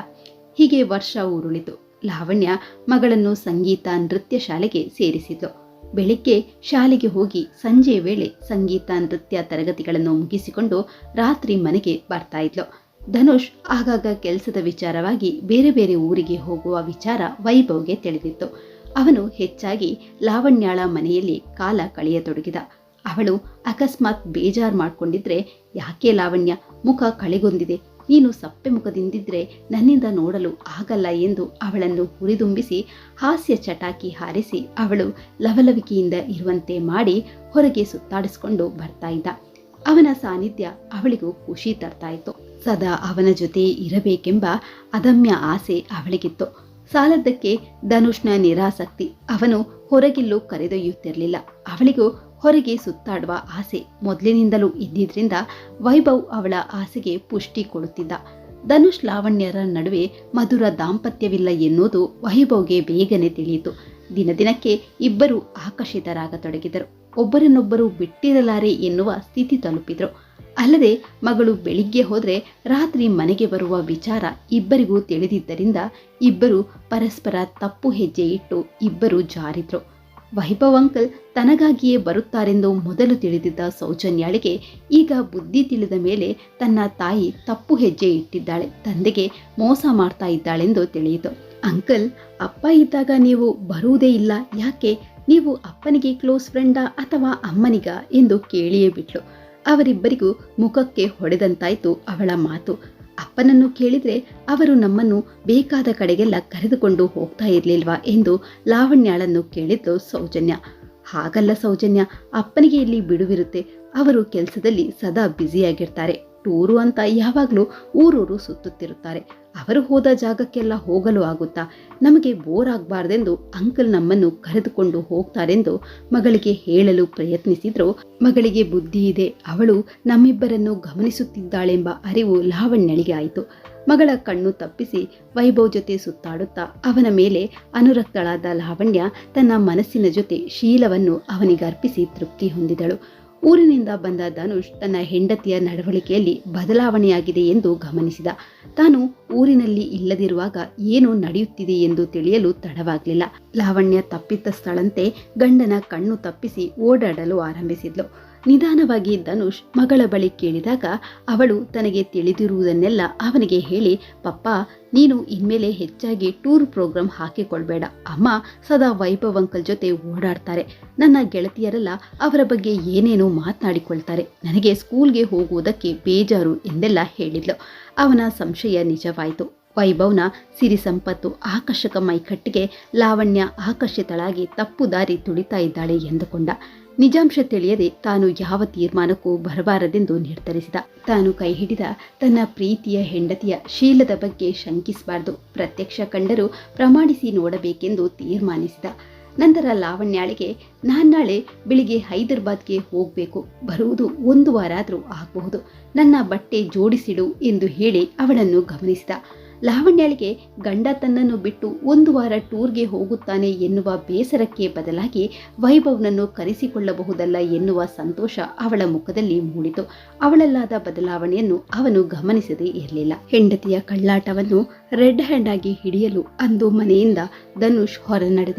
ಹೀಗೆ ವರ್ಷ ಉರುಳಿತು. ಲಾವಣ್ಯ ಮಗಳನ್ನು ಸಂಗೀತ ನೃತ್ಯ ಶಾಲೆಗೆ ಸೇರಿಸಿದ್ಲು. ಬೆಳಿಗ್ಗೆ ಶಾಲೆಗೆ ಹೋಗಿ ಸಂಜೆ ವೇಳೆ ಸಂಗೀತ ನೃತ್ಯ ತರಗತಿಗಳನ್ನು ಮುಗಿಸಿಕೊಂಡು ರಾತ್ರಿ ಮನೆಗೆ ಬರ್ತಾ ಇದ್ಲು. ಧನುಷ್ ಆಗಾಗ ಕೆಲಸದ ವಿಚಾರವಾಗಿ ಬೇರೆ ಬೇರೆ ಊರಿಗೆ ಹೋಗುವ ವಿಚಾರ ವೈಭವ್ಗೆ ತಿಳಿದಿತ್ತು. ಅವನು ಹೆಚ್ಚಾಗಿ ಲಾವಣ್ಯಾಳ ಮನೆಯಲ್ಲಿ ಕಾಲ ಕಳೆಯತೊಡಗಿದ. ಅವಳು ಅಕಸ್ಮಾತ್ ಬೇಜಾರು ಮಾಡಿಕೊಂಡಿದ್ರೆ, ಯಾಕೆ ಲಾವಣ್ಯ, ಮುಖ ಕಳೆಗೊಂದಿದೆ. ನೀನು ಸಪ್ಪೆ ಮುಖದಿಂದಿದ್ರೆ ನನ್ನಿಂದ ನೋಡಲು ಆಗಲ್ಲ ಎಂದು ಅವಳನ್ನು ಹುರಿದುಂಬಿಸಿ, ಹಾಸ್ಯ ಚಟಾಕಿ ಹಾರಿಸಿ ಅವಳು ಲವಲವಿಕೆಯಿಂದ ಇರುವಂತೆ ಮಾಡಿ ಹೊರಗೆ ಸುತ್ತಾಡಿಸ್ಕೊಂಡು ಬರ್ತಾ ಇದ್ದ. ಅವನ ಸಾನ್ನಿಧ್ಯ ಅವಳಿಗೂ ಖುಷಿ ತರ್ತಾ ಇತ್ತು. ಸದಾ ಅವನ ಜೊತೆ ಇರಬೇಕೆಂಬ ಅದಮ್ಯ ಆಸೆ ಅವಳಿಗಿತ್ತು. ಸಾಲದ್ದಕ್ಕೆ ಧನುಷ್ನ ನಿರಾಸಕ್ತಿ. ಅವನು ಹೊರಗಿಲ್ಲೂ ಕರೆದೊಯ್ಯುತ್ತಿರಲಿಲ್ಲ. ಅವಳಿಗೂ ಹೊರಗೆ ಸುತ್ತಾಡುವ ಆಸೆ ಮೊದಲಿನಿಂದಲೂ ಇದ್ದಿದ್ರಿಂದ ವೈಭವ್ ಅವಳ ಆಸೆಗೆ ಪುಷ್ಟಿ ಕೊಡುತ್ತಿದ್ದ. ಧನುಷ್ ಲಾವಣ್ಯರ ನಡುವೆ ಮಧುರ ದಾಂಪತ್ಯವಿಲ್ಲ ಎನ್ನುವುದು ವೈಭವ್ಗೆ ಬೇಗನೆ ತಿಳಿಯಿತು. ದಿನ ದಿನಕ್ಕೆ ಇಬ್ಬರು ಆಕರ್ಷಿತರಾಗತೊಡಗಿದರು. ಒಬ್ಬರನ್ನೊಬ್ಬರು ಬಿಟ್ಟಿರಲಾರೆ ಎನ್ನುವ ಸ್ಥಿತಿ ತಲುಪಿದರು. ಅಲ್ಲದೆ ಮಗಳು ಬೆಳಿಗ್ಗೆ ಹೋದರೆ ರಾತ್ರಿ ಮನೆಗೆ ಬರುವ ವಿಚಾರ ಇಬ್ಬರಿಗೂ ತಿಳಿದಿದ್ದರಿಂದ ಇಬ್ಬರು ಪರಸ್ಪರ ತಪ್ಪು ಹೆಜ್ಜೆ ಇಟ್ಟು ಇಬ್ಬರು ಜಾರಿದ್ರು. ವೈಭವ್ ಅಂಕಲ್ ತನಗಾಗಿಯೇ ಬರುತ್ತಾರೆಂದು ಮೊದಲು ತಿಳಿದಿದ್ದ ಸೌಜನ್ಯಾಳಿಗೆ ಈಗ ಬುದ್ಧಿ ತಿಳಿದ ಮೇಲೆ ತನ್ನ ತಾಯಿ ತಪ್ಪು ಹೆಜ್ಜೆ ಇಟ್ಟಿದ್ದಾಳೆ. ತಂದೆಗೆ ಮೋಸ ಮಾಡ್ತಾ ಇದ್ದಾಳೆಂದು ತಿಳಿಯಿತು. ಅಂಕಲ್, ಅಪ್ಪ ಇದ್ದಾಗ ನೀವು ಬರುವುದೇ ಇಲ್ಲ, ಯಾಕೆ? ನೀವು ಅಪ್ಪನಿಗೆ ಕ್ಲೋಸ್ ಫ್ರೆಂಡಾ ಅಥವಾ ಅಮ್ಮನಿಗ ಎಂದು ಕೇಳಿಯೇ ಬಿಟ್ಲು. ಅವರಿಬ್ಬರಿಗೂ ಮುಖಕ್ಕೆ ಹೊಡೆದಂತಾಯ್ತು ಅವಳ ಮಾತು. ಅಪ್ಪನನ್ನು ಕೇಳಿದ್ರೆ ಅವರು ನಮ್ಮನ್ನು ಬೇಕಾದ ಕಡೆಗೆಲ್ಲ ಕರೆದುಕೊಂಡು ಹೋಗ್ತಾ ಇರ್ಲಿಲ್ವಾ ಎಂದು ಲಾವಣ್ಯಾಳನ್ನು ಕೇಳಿದ್ದು ಸೌಜನ್ಯ. ಹಾಗಲ್ಲ ಸೌಜನ್ಯ, ಅಪ್ಪನಿಗೆ ಇಲ್ಲಿ ಬಿಡುವಿರುತ್ತೆ. ಅವರು ಕೆಲಸದಲ್ಲಿ ಸದಾ ಬ್ಯುಸಿಯಾಗಿರ್ತಾರೆ. ಟೂರು ಅಂತ ಯಾವಾಗಲೂ ಊರೂರು ಸುತ್ತುತ್ತಿರುತ್ತಾರೆ. ಅವರು ಹೋದ ಜಾಗಕ್ಕೆಲ್ಲ ಹೋಗಲು ಆಗುತ್ತಾ? ನಮಗೆ ಬೋರ್ ಆಗಬಾರ್ದೆಂದು ಅಂಕಲ್ ನಮ್ಮನ್ನು ಕರೆದುಕೊಂಡು ಹೋಗ್ತಾರೆಂದು ಮಗಳಿಗೆ ಹೇಳಲು ಪ್ರಯತ್ನಿಸಿದ್ರು. ಮಗಳಿಗೆ ಬುದ್ಧಿ ಇದೆ. ಅವಳು ನಮ್ಮಿಬ್ಬರನ್ನು ಗಮನಿಸುತ್ತಿದ್ದಾಳೆಂಬ ಅರಿವು ಲಾವಣ್ಯಳಿಗೆ ಆಯಿತು. ಮಗಳ ಕಣ್ಣು ತಪ್ಪಿಸಿ ವೈಭವ್ ಜೊತೆ ಸುತ್ತಾಡುತ್ತಾ ಅವನ ಮೇಲೆ ಅನುರಕ್ತಳಾದ ಲಾವಣ್ಯ ತನ್ನ ಮನಸ್ಸಿನ ಜೊತೆ ಶೀಲವನ್ನು ಅವನಿಗರ್ಪಿಸಿ ತೃಪ್ತಿ ಹೊಂದಿದಳು. ಊರಿನಿಂದ ಬಂದ ಧನುಷ್ ತನ್ನ ಹೆಂಡತಿಯ ನಡವಳಿಕೆಯಲ್ಲಿ ಬದಲಾವಣೆಯಾಗಿದೆ ಎಂದು ಗಮನಿಸಿದ. ತಾನು ಊರಿನಲ್ಲಿ ಇಲ್ಲದಿರುವಾಗ ಏನು ನಡೆಯುತ್ತಿದೆ ಎಂದು ತಿಳಿಯಲು ತಡವಾಗಲಿಲ್ಲ. ಲಾವಣ್ಯ ತಪ್ಪಿತಸ್ಥಳಂತೆ ಗಂಡನ ಕಣ್ಣು ತಪ್ಪಿಸಿ ಓಡಾಡಲು ಆರಂಭಿಸಿದ್ಲು. ನಿಧಾನವಾಗಿ ಧನುಷ್ ಮಗಳ ಬಳಿ ಕೇಳಿದಾಗ ಅವಳು ತನಗೆ ತಿಳಿದಿರುವುದನ್ನೆಲ್ಲ ಅವನಿಗೆ ಹೇಳಿ, ಪಪ್ಪ, ನೀನು ಇನ್ಮೇಲೆ ಹೆಚ್ಚಾಗಿ ಟೂರ್ ಪ್ರೋಗ್ರಾಂ ಹಾಕಿಕೊಳ್ಬೇಡ. ಅಮ್ಮ ಸದಾ ವೈಭವ್ ಅಂಕಲ್ ಜೊತೆ ಓಡಾಡ್ತಾರೆ. ನನ್ನ ಗೆಳತಿಯರೆಲ್ಲ ಅವರ ಬಗ್ಗೆ ಏನೇನೋ ಮಾತನಾಡಿಕೊಳ್ತಾರೆ. ನನಗೆ ಸ್ಕೂಲ್ಗೆ ಹೋಗುವುದಕ್ಕೆ ಬೇಜಾರು ಎಂದೆಲ್ಲ ಹೇಳಿದ್ಲು. ಅವನ ಸಂಶಯ ನಿಜವಾಯಿತು. ವೈಭವ್ನ ಸಿರಿ ಸಂಪತ್ತು ಆಕರ್ಷಕ ಮೈಕಟ್ಟಿಗೆ ಲಾವಣ್ಯ ಆಕರ್ಷಿತಳಾಗಿ ತಪ್ಪು ದಾರಿ ತುಳಿತಾ ಇದ್ದಾಳೆ ಎಂದುಕೊಂಡ. ನಿಜಾಂಶ ತಿಳಿಯದೆ ತಾನು ಯಾವ ತೀರ್ಮಾನಕ್ಕೂ ಬರಬಾರದೆಂದು ನಿರ್ಧರಿಸಿದ. ತಾನು ಕೈ ಹಿಡಿದ ತನ್ನ ಪ್ರೀತಿಯ ಹೆಂಡತಿಯ ಶೀಲದ ಬಗ್ಗೆ ಶಂಕಿಸಬಾರದು. ಪ್ರತ್ಯಕ್ಷ ಕಂಡರೂ ಪ್ರಮಾಣಿಸಿ ನೋಡಬೇಕೆಂದು ತೀರ್ಮಾನಿಸಿದ. ನಂತರ ಲಾವಣ್ಯಾಳಿಗೆ, ನಾನ್ ನಾಳೆ ಬೆಳಿಗ್ಗೆ ಹೈದರಾಬಾದ್ಗೆ ಹೋಗಬೇಕು. ಬರುವುದು ಒಂದು ವಾರ ಆದರೂ ಆಗಬಹುದು. ನನ್ನ ಬಟ್ಟೆ ಜೋಡಿಸಿಡು ಎಂದು ಹೇಳಿ ಅವಳನ್ನು ಗಮನಿಸಿದ. ಲಾವಣ್ಯಾಳಿಗೆ ಗಂಡ ತನ್ನನ್ನು ಬಿಟ್ಟು ಒಂದು ವಾರ ಟೂರ್ಗೆ ಹೋಗುತ್ತಾನೆ ಎನ್ನುವ ಬೇಸರಕ್ಕೆ ಬದಲಾಗಿ ವೈಭವ್ನನ್ನು ಕರೆಸಿಕೊಳ್ಳಬಹುದಲ್ಲ ಎನ್ನುವ ಸಂತೋಷ ಅವಳ ಮುಖದಲ್ಲಿ ಮೂಡಿತು. ಅವಳಲ್ಲಾದ ಬದಲಾವಣೆಯನ್ನು ಅವನು ಗಮನಿಸದೇ ಇರಲಿಲ್ಲ. ಹೆಂಡತಿಯ ಕಳ್ಳಾಟವನ್ನು ರೆಡ್ ಹ್ಯಾಂಡ್ ಆಗಿ ಹಿಡಿಯಲು ಅಂದು ಮನೆಯಿಂದ ಧನುಷ್ ಹೊರ ನಡೆದ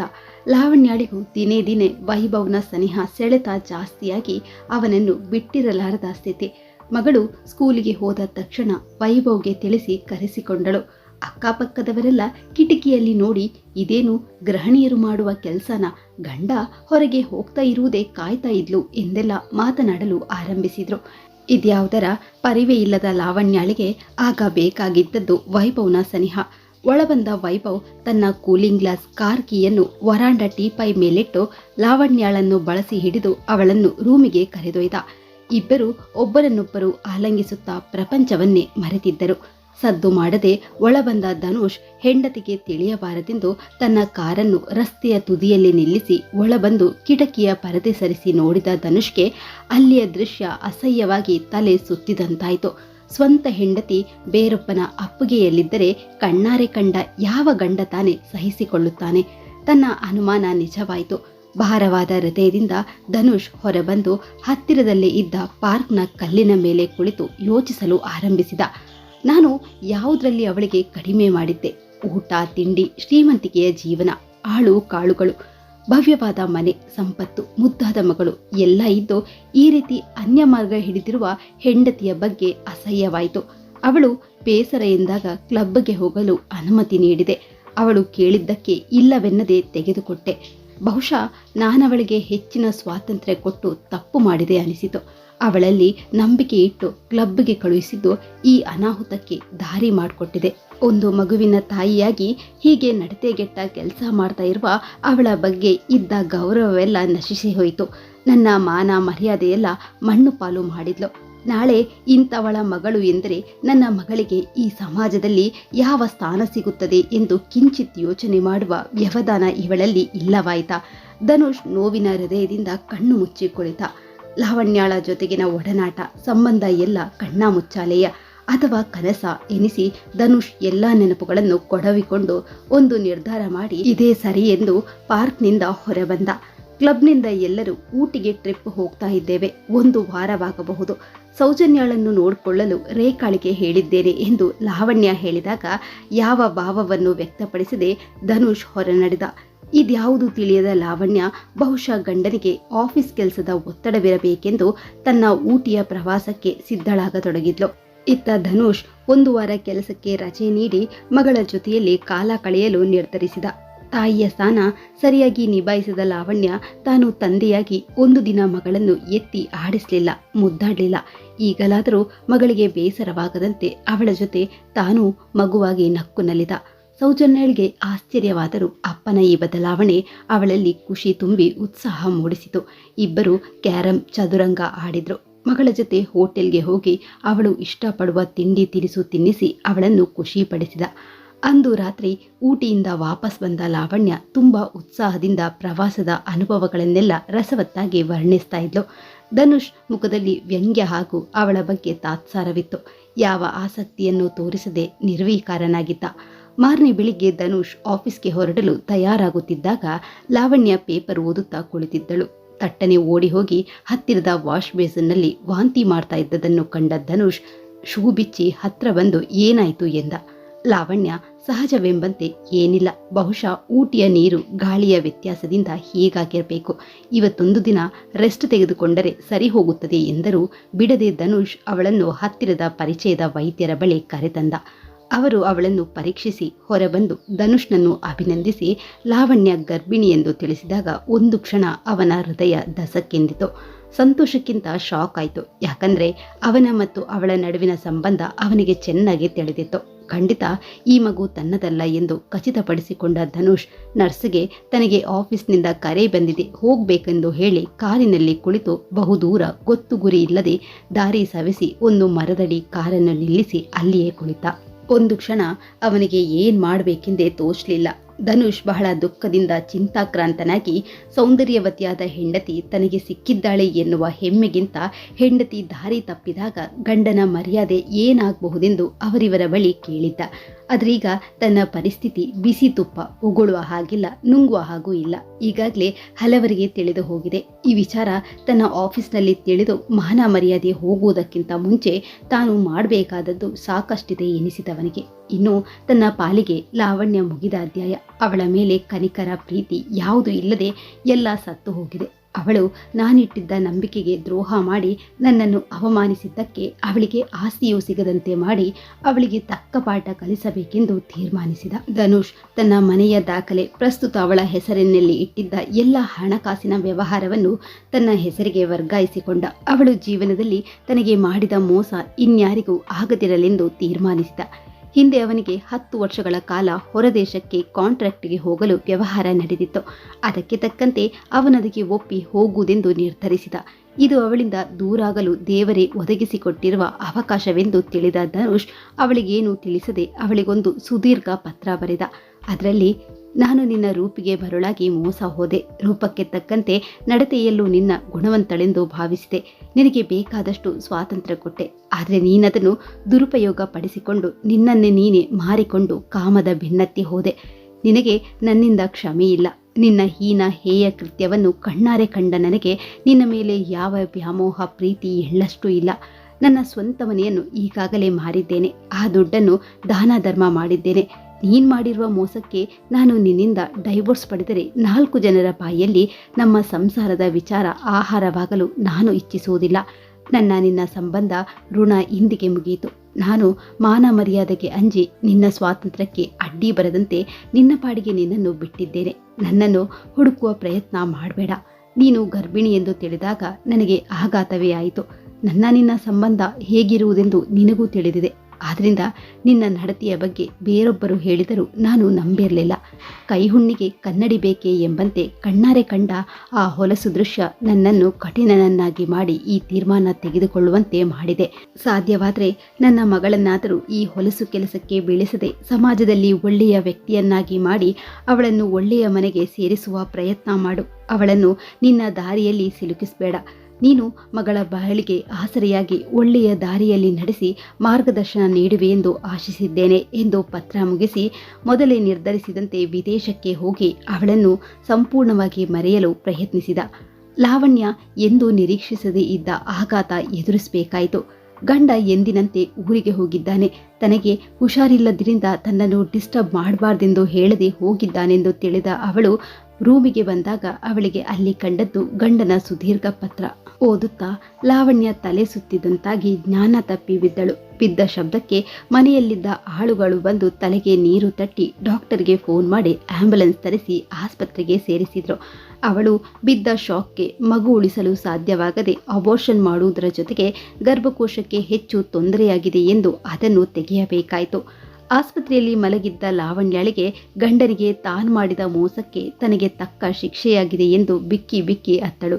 ಲಾವಣ್ಯಾಳಿಗೂ ದಿನೇ ದಿನೇ ವೈಭವ್ನ ಸನಿಹ ಸೆಳೆತ ಜಾಸ್ತಿಯಾಗಿ ಅವನನ್ನು ಬಿಟ್ಟಿರಲಾರದ ಸ್ಥಿತಿ. ಮಗಳು ಸ್ಕೂಲಿಗೆ ಹೋದ ತಕ್ಷಣ ವೈಭವ್ಗೆ ತಿಳಿಸಿ ಕರೆಸಿಕೊಂಡಳು. ಅಕ್ಕಪಕ್ಕದವರೆಲ್ಲ ಕಿಟಕಿಯಲ್ಲಿ ನೋಡಿ ಇದೇನು ಗೃಹಿಣಿಯರು ಮಾಡುವ ಕೆಲಸನ? ಗಂಡ ಹೊರಗೆ ಹೋಗ್ತಾ ಇರುವುದೇ ಕಾಯ್ತಾ ಇದ್ಲು ಎಂದೆಲ್ಲ ಮಾತನಾಡಲು ಆರಂಭಿಸಿದ್ರು. ಇದ್ಯಾವುದರ ಪರಿವೇ ಇಲ್ಲದ ಲಾವಣ್ಯಾಳಿಗೆ ಆಗ ಬೇಕಾಗಿದ್ದದ್ದು ವೈಭವ್ನ ಸನಿಹ. ಒಳಬಂದ ವೈಭವ್ ತನ್ನ ಕೂಲಿಂಗ್ ಗ್ಲಾಸ್ ಕಾರ್ ಕೀಯನ್ನು ವರಾಂಡ ಟೀಪೈ ಮೇಲಿಟ್ಟು ಲಾವಣ್ಯಾಳನ್ನು ಬಳಸಿ ಹಿಡಿದು ಅವಳನ್ನು ರೂಮಿಗೆ ಕರೆದೊಯ್ದ. ಇಬ್ಬರು ಒಬ್ಬರನ್ನೊಬ್ಬರು ಆಲಂಗಿಸುತ್ತಾ ಪ್ರಪಂಚವನ್ನೇ ಮರೆತಿದ್ದರು. ಸದ್ದು ಮಾಡದೆ ಒಳಬಂದ ಧನುಷ್ ಹೆಂಡತಿಗೆ ತಿಳಿಯಬಾರದೆಂದು ತನ್ನ ಕಾರನ್ನು ರಸ್ತೆಯ ತುದಿಯಲ್ಲಿ ನಿಲ್ಲಿಸಿ ಒಳಬಂದು ಕಿಟಕಿಯ ಪರದೆ ಸರಿಸಿ ನೋಡಿದ ಧನುಷ್ಗೆ ಅಲ್ಲಿಯ ದೃಶ್ಯ ಅಸಹ್ಯವಾಗಿ ತಲೆ ಸುತ್ತಿದಂತಾಯಿತು. ಸ್ವಂತ ಹೆಂಡತಿ ಬೇರೊಬ್ಬನ ಅಪ್ಪುಗೆಯಲ್ಲಿದ್ದರೆ ಕಣ್ಣಾರೆ ಕಂಡ ಯಾವ ಗಂಡ ತಾನೇ ಸಹಿಸಿಕೊಳ್ಳುತ್ತಾನೆ? ತನ್ನ ಅನುಮಾನ ನಿಜವಾಯಿತು. ಭಾರವಾದ ಹೃದಯದಿಂದ ಧನುಷ್ ಹೊರಬಂದು ಹತ್ತಿರದಲ್ಲೇ ಇದ್ದ ಪಾರ್ಕ್ನ ಕಲ್ಲಿನ ಮೇಲೆ ಕುಳಿತು ಯೋಚಿಸಲು ಆರಂಭಿಸಿದ. ನಾನು ಯಾವುದರಲ್ಲಿ ಅವಳಿಗೆ ಕಡಿಮೆ ಮಾಡಿದ್ದೆ. ಊಟ, ತಿಂಡಿ, ಶ್ರೀಮಂತಿಕೆಯ ಜೀವನ, ಆಳು, ಕಾಳುಗಳು, ಭವ್ಯವಾದ ಮನೆ, ಸಂಪತ್ತು, ಮುದ್ದಾದ ಮಗಳು ಎಲ್ಲ ಇದ್ದು ಈ ರೀತಿ ಅನ್ಯ ಮಾರ್ಗ ಹಿಡಿದಿರುವ ಹೆಂಡತಿಯ ಬಗ್ಗೆ ಅಸಹ್ಯವಾಯಿತು. ಅವಳು ಬೇಸರ ಎಂದಾಗ ಕ್ಲಬ್ಗೆ ಹೋಗಲು ಅನುಮತಿ ನೀಡಿದೆ. ಅವಳು ಕೇಳಿದ್ದಕ್ಕೆ ಇಲ್ಲವೆನ್ನದೆ ತೆಗೆದುಕೊಟ್ಟೆ. ಬಹುಶಃ ನಾನವಳಿಗೆ ಹೆಚ್ಚಿನ ಸ್ವಾತಂತ್ರ್ಯ ಕೊಟ್ಟು ತಪ್ಪು ಮಾಡಿದೆ ಅನಿಸಿತು. ಅವಳಲ್ಲಿ ನಂಬಿಕೆ ಇಟ್ಟು ಕ್ಲಬ್ಗೆ ಕಳುಹಿಸಿದ್ದು ಈ ಅನಾಹುತಕ್ಕೆ ದಾರಿ ಮಾಡಿಕೊಟ್ಟಿದೆ. ಒಂದು ಮಗುವಿನ ತಾಯಿಯಾಗಿ ಹೀಗೆ ನಡತೆಗೆಟ್ಟ ಕೆಲಸ ಮಾಡ್ತಾ ಇರುವ ಅವಳ ಬಗ್ಗೆ ಇದ್ದ ಗೌರವವೆಲ್ಲ ನಶಿಸಿ ಹೋಯಿತು. ನನ್ನ ಮಾನ ಮರ್ಯಾದೆಯೆಲ್ಲ ಮಣ್ಣು ಪಾಲು ಮಾಡಿದ್ಲು. ನಾಳೆ ಇಂಥವಳ ಮಗಳು ಎಂದರೆ ನನ್ನ ಮಗಳಿಗೆ ಈ ಸಮಾಜದಲ್ಲಿ ಯಾವ ಸ್ಥಾನ ಸಿಗುತ್ತದೆ ಎಂದು ಕಿಂಚಿತ್ ಯೋಚನೆ ಮಾಡುವ ವ್ಯವಧಾನ ಇವಳಲ್ಲಿ ಇಲ್ಲವಾಯಿತಾ. ಧನುಷ್ ನೋವಿನ ಹೃದಯದಿಂದ ಕಣ್ಣು ಮುಚ್ಚಿ ಕುಳಿತ. ಲಾವಣ್ಯಾಳ ಜೊತೆಗಿನ ಒಡನಾಟ, ಸಂಬಂಧ ಎಲ್ಲ ಕಣ್ಣ ಮುಚ್ಚಾಲೆಯ. ಅಥವಾ ಕನಸ ಎನಿಸಿ ಧನುಷ್ ಎಲ್ಲ ನೆನಪುಗಳನ್ನು ಕೊಡವಿಕೊಂಡು ಒಂದು ನಿರ್ಧಾರ ಮಾಡಿ, ಇದೇ ಸರಿ ಎಂದು ಪಾರ್ಕ್ನಿಂದ ಹೊರಬಂದ. ಕ್ಲಬ್ನಿಂದ ಎಲ್ಲರೂ ಊಟಿಗೆ ಟ್ರಿಪ್ ಹೋಗ್ತಾ ಇದ್ದೇವೆ. ಒಂದು ವಾರವಾಗಬಹುದು. ಸೌಜನ್ಯಾಳನ್ನು ನೋಡಿಕೊಳ್ಳಲು ರೇಖಾಳಿಗೆ ಹೇಳಿದ್ದೇನೆ ಎಂದು ಲಾವಣ್ಯ ಹೇಳಿದಾಗ ಯಾವ ಭಾವವನ್ನು ವ್ಯಕ್ತಪಡಿಸದೆ ಧನುಷ್ ಹೊರನಡೆದ. ಇದ್ಯಾವುದು ತಿಳಿಯದ ಲಾವಣ್ಯ ಬಹುಶಃ ಗಂಡನಿಗೆ ಆಫೀಸ್ ಕೆಲಸದ ಒತ್ತಡವಿರಬೇಕೆಂದು ತನ್ನ ಊಟಿಯ ಪ್ರವಾಸಕ್ಕೆ ಸಿದ್ಧಳಾಗತೊಡಗಿದ್ಲು. ಇತ್ತ ಧನುಷ್ ಒಂದು ವಾರ ಕೆಲಸಕ್ಕೆ ರಜೆ ನೀಡಿ ಮಗಳ ಜೊತೆಯಲ್ಲಿ ಕಾಲ ಕಳೆಯಲು ನಿರ್ಧರಿಸಿದ. ತಾಯಿಯ ಸ್ಥಾನ ಸರಿಯಾಗಿ ನಿಭಾಯಿಸಿದ ಲಾವಣ್ಯ ತಾನು ತಂದೆಯಾಗಿ ಒಂದು ದಿನ ಮಗಳನ್ನು ಎತ್ತಿ ಆಡಿಸಲಿಲ್ಲ, ಮುದ್ದಾಡಲಿಲ್ಲ. ಈಗಲಾದರೂ ಮಗಳಿಗೆ ಬೇಸರವಾಗದಂತೆ ಅವಳ ಜೊತೆ ತಾನು ಮಗುವಾಗಿ ನಕ್ಕು ನಲಿದ ಸೌಜನ್ಯಳಿಗೆ ಆಶ್ಚರ್ಯವಾದರೂ ಅಪ್ಪನ ಈ ಬದಲಾವಣೆ ಅವಳಲ್ಲಿ ಖುಷಿ ತುಂಬಿ ಉತ್ಸಾಹ ಮೂಡಿಸಿತು. ಇಬ್ಬರು ಕ್ಯಾರಂ, ಚದುರಂಗ ಆಡಿದ್ರು. ಮಗಳ ಜೊತೆ ಹೋಟೆಲ್ಗೆ ಹೋಗಿ ಅವಳು ಇಷ್ಟಪಡುವ ತಿಂಡಿ ತಿನಿಸು ತಿನ್ನಿಸಿ ಅವಳನ್ನು ಖುಷಿಪಡಿಸಿದ. ಅಂದು ರಾತ್ರಿ ಊಟಿಯಿಂದ ವಾಪಸ್ ಬಂದ ಲಾವಣ್ಯ ತುಂಬಾ ಉತ್ಸಾಹದಿಂದ ಪ್ರವಾಸದ ಅನುಭವಗಳನ್ನೆಲ್ಲ ರಸವತ್ತಾಗಿ ವರ್ಣಿಸ್ತಾ ಇದ್ಲು. ಧನುಷ್ ಮುಖದಲ್ಲಿ ವ್ಯಂಗ್ಯ ಹಾಗೂ ಅವಳ ಬಗ್ಗೆ ತಾತ್ಸಾರವಿತ್ತು. ಯಾವ ಆಸಕ್ತಿಯನ್ನು ತೋರಿಸದೆ ನಿರ್ವೀಕಾರನಾಗಿದ್ದ. ಮಾರನೇ ಬೆಳಿಗ್ಗೆ ಧನುಷ್ ಆಫೀಸ್ಗೆ ಹೊರಡಲು ತಯಾರಾಗುತ್ತಿದ್ದಾಗ ಲಾವಣ್ಯ ಪೇಪರ್ ಓದುತ್ತಾ ಕುಳಿತಿದ್ದಳು. ತಟ್ಟನೆ ಓಡಿ ಹೋಗಿ ಹತ್ತಿರದ ವಾಶ್ ಬೇಸನ್ನಲ್ಲಿ ವಾಂತಿ ಮಾಡ್ತಾ ಇದ್ದದನ್ನು ಕಂಡ ಧನುಷ್ ಶೂ ಬಿಚ್ಚಿ ಹತ್ರ ಬಂದು ಏನಾಯಿತು ಎಂದ. ಲಾವಣ್ಯ ಸಹಜವೆಂಬಂತೆ ಏನಿಲ್ಲ. ಬಹುಶಃ ಊಟಿಯ ನೀರು ಗಾಳಿಯ ವ್ಯತ್ಯಾಸದಿಂದ ಹೀಗಾಗಿರಬೇಕು. ಇವತ್ತೊಂದು ದಿನ ರೆಸ್ಟ್ ತೆಗೆದುಕೊಂಡರೆ ಸರಿ ಹೋಗುತ್ತದೆ ಎಂದರೂ ಬಿಡದೆ ಧನುಷ್ ಅವಳನ್ನು ಹತ್ತಿರದ ಪರಿಚಯದ ವೈದ್ಯರ ಬಳಿ ಕರೆತಂದ. ಅವರು ಅವಳನ್ನು ಪರೀಕ್ಷಿಸಿ ಹೊರಬಂದು ಧನುಷ್ನನ್ನು ಅಭಿನಂದಿಸಿ ಲಾವಣ್ಯ ಗರ್ಭಿಣಿ ಎಂದು ತಿಳಿಸಿದಾಗ ಒಂದು ಕ್ಷಣ ಅವನ ಹೃದಯ ದಸಕ್ಕೆಂದಿತು. ಸಂತೋಷಕ್ಕಿಂತ ಶಾಕ್ ಆಯಿತು. ಯಾಕಂದರೆ ಅವನ ಮತ್ತು ಅವಳ ನಡುವಿನ ಸಂಬಂಧ ಅವನಿಗೆ ಚೆನ್ನಾಗಿ ತಿಳಿದಿತ್ತು. ಖಂಡಿತ ಈ ಮಗು ತನ್ನದಲ್ಲ ಎಂದು ಖಚಿತಪಡಿಸಿಕೊಂಡ ಧನುಷ್, ನರ್ಸ್ಗೆ ತನಗೆ ಆಫೀಸ್ನಿಂದ ಕರೆ ಬಂದಿದೆ. ಹೋಗಬೇಕೆಂದು ಹೇಳಿ ಕಾರಿನಲ್ಲಿ ಕುಳಿತು ಬಹುದೂರ ಗೊತ್ತು ಗುರಿ ಇಲ್ಲದೆ ದಾರಿ ಸವೆಸಿ ಒಂದು ಮರದಡಿ ಕಾರನ್ನು ನಿಲ್ಲಿಸಿ ಅಲ್ಲಿಯೇ ಕುಳಿತ. ಒಂದು ಕ್ಷಣ ಅವನಿಗೆ ಏನ್ ಮಾಡಬೇಕೆಂದೇ ತೋಚಲಿಲ್ಲ. ಧನುಷ್ ಬಹಳ ದುಃಖದಿಂದ ಚಿಂತಾಕ್ರಾಂತನಾಗಿ ಸೌಂದರ್ಯವತಿಯಾದ ಹೆಂಡತಿ ತನಗೆ ಸಿಕ್ಕಿದ್ದಾಳೆ ಎನ್ನುವ ಹೆಮ್ಮೆಗಿಂತ ಹೆಂಡತಿ ದಾರಿ ತಪ್ಪಿದಾಗ ಗಂಡನ ಮರ್ಯಾದೆ ಏನಾಗಬಹುದೆಂದು ಅವರಿವರ ಬಳಿ ಕೇಳಿದ್ದ. ಆದ್ರೀಗ ತನ್ನ ಪರಿಸ್ಥಿತಿ ಬಿಸಿ ತುಪ್ಪ ಉಗುಳುವ ಹಾಗಿಲ್ಲ, ನುಂಗುವ ಹಾಗೂ ಇಲ್ಲ. ಈಗಾಗಲೇ ಹಲವರಿಗೆ ತಿಳಿದು ಹೋಗಿದೆ. ಈ ವಿಚಾರ ತನ್ನ ಆಫೀಸ್ನಲ್ಲಿ ತಿಳಿದು ಮಹನ ಮರ್ಯಾದೆ ಹೋಗುವುದಕ್ಕಿಂತ ಮುಂಚೆ ತಾನು ಮಾಡಬೇಕಾದದ್ದು ಸಾಕಷ್ಟಿದೆ ಎನಿಸಿದವನಿಗೆ. ಇನ್ನು ತನ್ನ ಪಾಲಿಗೆ ಲಾವಣ್ಯ ಮುಗಿದ ಅಧ್ಯಾಯ. ಅವಳ ಮೇಲೆ ಕನಿಕರ ಪ್ರೀತಿ ಯಾವುದು ಇಲ್ಲದೆ ಎಲ್ಲ ಸತ್ತು ಹೋಗಿದೆ. ಅವಳು ನಾನಿಟ್ಟಿದ್ದ ನಂಬಿಕೆಗೆ ದ್ರೋಹ ಮಾಡಿ ನನ್ನನ್ನು ಅವಮಾನಿಸಿದ್ದಕ್ಕೆ ಅವಳಿಗೆ ಆಸ್ತಿಯೂ ಸಿಗದಂತೆ ಮಾಡಿ ಅವಳಿಗೆ ತಕ್ಕ ಪಾಠ ಕಲಿಸಬೇಕೆಂದು ತೀರ್ಮಾನಿಸಿದ ಧನುಷ್ ತನ್ನ ಮನೆಯ ದಾಖಲೆ ಪ್ರಸ್ತುತ ಅವಳ ಹೆಸರಿನಲ್ಲಿ ಇಟ್ಟಿದ್ದ ಎಲ್ಲ ಹಣಕಾಸಿನ ವ್ಯವಹಾರವನ್ನು ತನ್ನ ಹೆಸರಿಗೆ ವರ್ಗಾಯಿಸಿಕೊಂಡ. ಅವಳು ಜೀವನದಲ್ಲಿ ತನಗೆ ಮಾಡಿದ ಮೋಸ ಇನ್ಯಾರಿಗೂ ಆಗದಿರಲೆಂದು ತೀರ್ಮಾನಿಸಿದ. ಹಿಂದೆ ಅವನಿಗೆ ಹತ್ತು ವರ್ಷಗಳ ಕಾಲ ಹೊರದೇಶಕ್ಕೆ ಕಾಂಟ್ರಾಕ್ಟ್ಗೆ ಹೋಗಲು ವ್ಯವಹಾರ ನಡೆದಿತ್ತು. ಅದಕ್ಕೆ ತಕ್ಕಂತೆ ಅವನದಕ್ಕೆ ಒಪ್ಪಿ ಹೋಗುವುದೆಂದು ನಿರ್ಧರಿಸಿದ. ಇದು ಅವಳಿಂದ ದೂರಾಗಲು ದೇವರೇ ಒದಗಿಸಿಕೊಟ್ಟಿರುವ ಅವಕಾಶವೆಂದು ತಿಳಿದ ಧನುಷ್ ಅವಳಿಗೇನು ತಿಳಿಸದೆ ಅವಳಿಗೊಂದು ಸುದೀರ್ಘ ಪತ್ರ ಬರೆದ. ಅದರಲ್ಲಿ ನಾನು ನಿನ್ನ ರೂಪಿಗೆ ಬರುಳಾಗಿ ಮೋಸ ಹೋದೆ. ರೂಪಕ್ಕೆ ತಕ್ಕಂತೆ ನಡತೆಯಲ್ಲೂ ನಿನ್ನ ಗುಣವಂತಳೆಂದು ಭಾವಿಸಿದೆ. ನಿನಗೆ ಬೇಕಾದಷ್ಟು ಸ್ವಾತಂತ್ರ್ಯ ಕೊಟ್ಟೆ. ಆದರೆ ನೀನದನ್ನು ದುರುಪಯೋಗ ಪಡಿಸಿಕೊಂಡು ನಿನ್ನನ್ನೇ ನೀನೇ ಮಾರಿಕೊಂಡು ಕಾಮದ ಭಿನ್ನತ್ತಿ ಹೋದೆ. ನಿನಗೆ ನನ್ನಿಂದ ಕ್ಷಮೆಯಿಲ್ಲ. ನಿನ್ನ ಹೀನ ಹೇಯ ಕೃತ್ಯವನ್ನು ಕಣ್ಣಾರೆ ಕಂಡ ನನಗೆ ನಿನ್ನ ಮೇಲೆ ಯಾವ ವ್ಯಾಮೋಹ ಪ್ರೀತಿ ಎಳ್ಳಷ್ಟು ಇಲ್ಲ. ನನ್ನ ಸ್ವಂತ ಮನೆಯನ್ನು ಈಗಾಗಲೇ ಮಾರಿದ್ದೇನೆ. ಆ ದುಡ್ಡನ್ನು ದಾನ ಧರ್ಮ ಮಾಡಿದ್ದೇನೆ. ನೀನ್ ಮಾಡಿರುವ ಮೋಸಕ್ಕೆ ನಾನು ನಿನ್ನಿಂದ ಡೈವೋರ್ಸ್ ಪಡೆದರೆ ನಾಲ್ಕು ಜನರ ಬಾಯಲ್ಲಿ ನಮ್ಮ ಸಂಸಾರದ ವಿಚಾರ ಆಹಾರವಾಗಲು ನಾನು ಇಚ್ಛಿಸುವುದಿಲ್ಲ. ನನ್ನ ನಿನ್ನ ಸಂಬಂಧ ಋಣ ಇಂದಿಗೆ ಮುಗಿಯಿತು. ನಾನು ಮಾನ ಮರ್ಯಾದೆಗೆ ಅಂಜಿ ನಿನ್ನ ಸ್ವಾತಂತ್ರ್ಯಕ್ಕೆ ಅಡ್ಡಿ ಬರದಂತೆ ನಿನ್ನ ಪಾಡಿಗೆ ನಿನ್ನನ್ನು ಬಿಟ್ಟಿದ್ದೇನೆ. ನನ್ನನ್ನು ಹುಡುಕುವ ಪ್ರಯತ್ನ ಮಾಡಬೇಡ. ನೀನು ಗರ್ಭಿಣಿ ಎಂದು ತಿಳಿದಾಗ ನನಗೆ ಆಘಾತವೇ ಆಯಿತು. ನನ್ನ ನಿನ್ನ ಸಂಬಂಧ ಹೇಗಿರುವುದೆಂದು ನಿನಗೂ ತಿಳಿದಿದೆ. ಆದ್ರಿಂದ ನಿನ್ನ ನಡತೆಯ ಬಗ್ಗೆ ಬೇರೊಬ್ಬರು ಹೇಳಿದರೂ ನಾನು ನಂಬಿರಲಿಲ್ಲ. ಕೈಹುಣ್ಣಿಗೆ ಕನ್ನಡಿ ಬೇಕೇ ಎಂಬಂತೆ ಕಣ್ಣಾರೆ ಕಂಡ ಆ ಹೊಲಸು ದೃಶ್ಯ ನನ್ನನ್ನು ಕಠಿಣನನ್ನಾಗಿ ಮಾಡಿ ಈ ತೀರ್ಮಾನ ತೆಗೆದುಕೊಳ್ಳುವಂತೆ ಮಾಡಿದೆ. ಸಾಧ್ಯವಾದರೆ ನನ್ನ ಮಗಳನ್ನಾದರೂ ಈ ಹೊಲಸು ಕೆಲಸಕ್ಕೆ ಬೀಳಿಸದೆ ಸಮಾಜದಲ್ಲಿ ಒಳ್ಳೆಯ ವ್ಯಕ್ತಿಯನ್ನಾಗಿ ಮಾಡಿ ಅವಳನ್ನು ಒಳ್ಳೆಯ ಮನೆಗೆ ಸೇರಿಸುವ ಪ್ರಯತ್ನ ಮಾಡು. ಅವಳನ್ನು ನಿನ್ನ ದಾರಿಯಲ್ಲಿ ಸಿಲುಕಿಸಬೇಡ. ನೀನು ಮಗಳ ಬಾಳಿಗೆ ಆಸರೆಯಾಗಿ ಒಳ್ಳೆಯ ದಾರಿಯಲ್ಲಿ ನಡೆಸಿ ಮಾರ್ಗದರ್ಶನ ನೀಡುವೆ ಎಂದು ಆಶಿಸಿದ್ದೇನೆ ಎಂದು ಪತ್ರ ಮುಗಿಸಿ ಮೊದಲೇ ನಿರ್ಧರಿಸಿದಂತೆ ವಿದೇಶಕ್ಕೆ ಹೋಗಿ ಅವಳನ್ನು ಸಂಪೂರ್ಣವಾಗಿ ಮರೆಯಲು ಪ್ರಯತ್ನಿಸಿದ. ಲಾವಣ್ಯ ಎಂದು ನಿರೀಕ್ಷಿಸದೇ ಇದ್ದ ಆಘಾತ ಎದುರಿಸಬೇಕಾಯಿತು. ಗಂಡ ಎಂದಿನಂತೆ ಊರಿಗೆ ಹೋಗಿದ್ದಾನೆ. ತನಗೆ ಹುಷಾರಿಲ್ಲದ್ರಿಂದ ತನ್ನನ್ನು ಡಿಸ್ಟರ್ಬ್ ಮಾಡಬಾರ್ದೆಂದು ಹೇಳದೆ ಹೋಗಿದ್ದಾನೆಂದು ತಿಳಿದ ಅವಳು ರೂಮಿಗೆ ಬಂದಾಗ ಅವಳಿಗೆ ಅಲ್ಲಿ ಕಂಡದ್ದು ಗಂಡನ ಸುದೀರ್ಘ ಪತ್ರ. ಓದುತ್ತಾ ಲಾವಣ್ಯ ತಲೆ ಸುತ್ತಿದಂತಾಗಿ ಜ್ಞಾನ ತಪ್ಪಿ ಬಿದ್ದಳು. ಬಿದ್ದ ಶಬ್ದಕ್ಕೆ ಮನೆಯಲ್ಲಿದ್ದ ಆಳುಗಳು ಬಂದು ತಲೆಗೆ ನೀರು ತಟ್ಟಿ ಡಾಕ್ಟರ್ಗೆ ಫೋನ್ ಮಾಡಿ ಆಂಬ್ಯುಲೆನ್ಸ್ ತರಿಸಿ ಆಸ್ಪತ್ರೆಗೆ ಸೇರಿಸಿದರು. ಅವಳು ಬಿದ್ದ ಶಾಕ್ಗೆ ಮಗು ಉಳಿಸಲು ಸಾಧ್ಯವಾಗದೆ ಅಬೋರ್ಷನ್ ಮಾಡುವುದರ ಜೊತೆಗೆ ಗರ್ಭಕೋಶಕ್ಕೆ ಹೆಚ್ಚು ತೊಂದರೆಯಾಗಿದೆ ಎಂದು ಅದನ್ನು ತೆಗೆಯಬೇಕಾಯಿತು. ಆಸ್ಪತ್ರೆಯಲ್ಲಿ ಮಲಗಿದ್ದ ಲಾವಣ್ಯಾಳಿಗೆ ಗಂಡನಿಗೆ ತಾನು ಮಾಡಿದ ಮೋಸಕ್ಕೆ ತನಗೆ ತಕ್ಕ ಶಿಕ್ಷೆಯಾಗಿದೆ ಎಂದು ಬಿಕ್ಕಿ ಬಿಕ್ಕಿ ಅತ್ತಳು.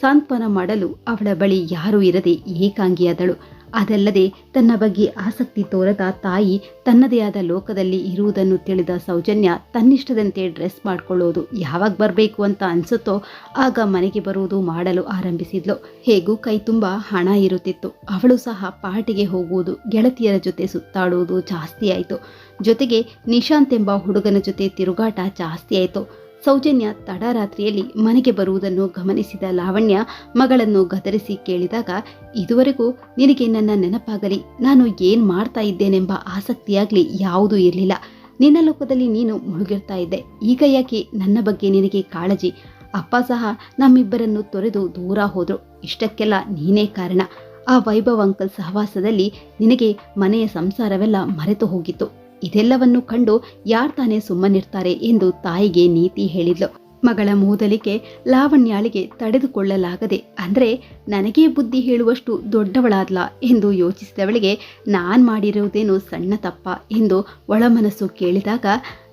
ಸಾಂತ್ವನ ಮಾಡಲು ಅವಳ ಬಳಿ ಯಾರೂ ಇರದೆ ಏಕಾಂಗಿಯಾದಳು. ಅದಲ್ಲದೆ ತನ್ನ ಬಗ್ಗೆ ಆಸಕ್ತಿ ತೋರದ ತಾಯಿ ತನ್ನದೇ ಆದ ಲೋಕದಲ್ಲಿ ಇರುವುದನ್ನು ತಿಳಿದ ಸೌಜನ್ಯ ತನ್ನಿಷ್ಟದಂತೆ ಡ್ರೆಸ್ ಮಾಡಿಕೊಳ್ಳೋದು ಯಾವಾಗ ಬರಬೇಕು ಅಂತ ಅನಿಸುತ್ತೋ ಆಗ ಮನೆಗೆ ಬರುವುದು ಮಾಡಲು ಆರಂಭಿಸಿದ್ಲು. ಹೇಗೂ ಕೈ ತುಂಬ ಹಣ ಇರುತ್ತಿತ್ತು. ಅವಳು ಸಹ ಪಾರ್ಟಿಗೆ ಹೋಗುವುದು, ಗೆಳತಿಯರ ಜೊತೆ ಸುತ್ತಾಡುವುದು ಜಾಸ್ತಿ ಆಯಿತು. ಜೊತೆಗೆ ನಿಶಾಂತ್ ಎಂಬ ಹುಡುಗನ ಜೊತೆ ತಿರುಗಾಟ ಜಾಸ್ತಿ ಆಯಿತು. ಸೌಜನ್ಯ ತಡರಾತ್ರಿಯಲ್ಲಿ ಮನೆಗೆ ಬರುವುದನ್ನು ಗಮನಿಸಿದ ಲಾವಣ್ಯ ಮಗಳನ್ನು ಗದರಿಸಿ ಕೇಳಿದಾಗ, ಇದುವರೆಗೂ ನಿನಗೆ ನನ್ನ ನೆನಪಾಗಲಿ, ನಾನು ಏನ್ ಮಾಡ್ತಾ ಇದ್ದೇನೆಂಬ ಆಸಕ್ತಿಯಾಗ್ಲಿ ಯಾವುದೂ ಇರಲಿಲ್ಲ. ನಿನ್ನ ಲೋಕದಲ್ಲಿ ನೀನು ಮುಳುಗಿರ್ತಾ ಇದ್ದೆ. ಈಗ ಯಾಕೆ ನನ್ನ ಬಗ್ಗೆ ನಿನಗೆ ಕಾಳಜಿ? ಅಪ್ಪ ಸಹ ನಮ್ಮಿಬ್ಬರನ್ನು ತೊರೆದು ದೂರ ಹೋದ್ರು. ಇಷ್ಟಕ್ಕೆಲ್ಲ ನೀನೇ ಕಾರಣ. ಆ ವೈಭವ ಅಂಕಲ್ ಸಹವಾಸದಲ್ಲಿ ನಿನಗೆ ಮನೆಯ ಸಂಸಾರವೆಲ್ಲ ಮರೆತು ಹೋಗಿತ್ತು. ಇದೆಲ್ಲವನ್ನು ಕಂಡು ಯಾರ್ ತಾನೇ ಸುಮ್ಮನಿರ್ತಾರೆ ಎಂದು ತಾಯಿಗೆ ನೀತಿ ಹೇಳಿದ್ಲು. ಮಗಳ ಮೂದಲಿಕೆ ಲಾವಣ್ಯಾಳಿಗೆ ತಡೆದುಕೊಳ್ಳಲಾಗದೆ ಅಂದ್ರೆ ನನಗೆ ಬುದ್ಧಿ ಹೇಳುವಷ್ಟು ದೊಡ್ಡವಳಾದ್ಲ ಎಂದು ಯೋಚಿಸಿದವಳಿಗೆ ನಾನು ಮಾಡಿರುವುದೇನು ಸಣ್ಣ ತಪ್ಪ ಎಂದು ಒಳಮನಸ್ಸು ಕೇಳಿದಾಗ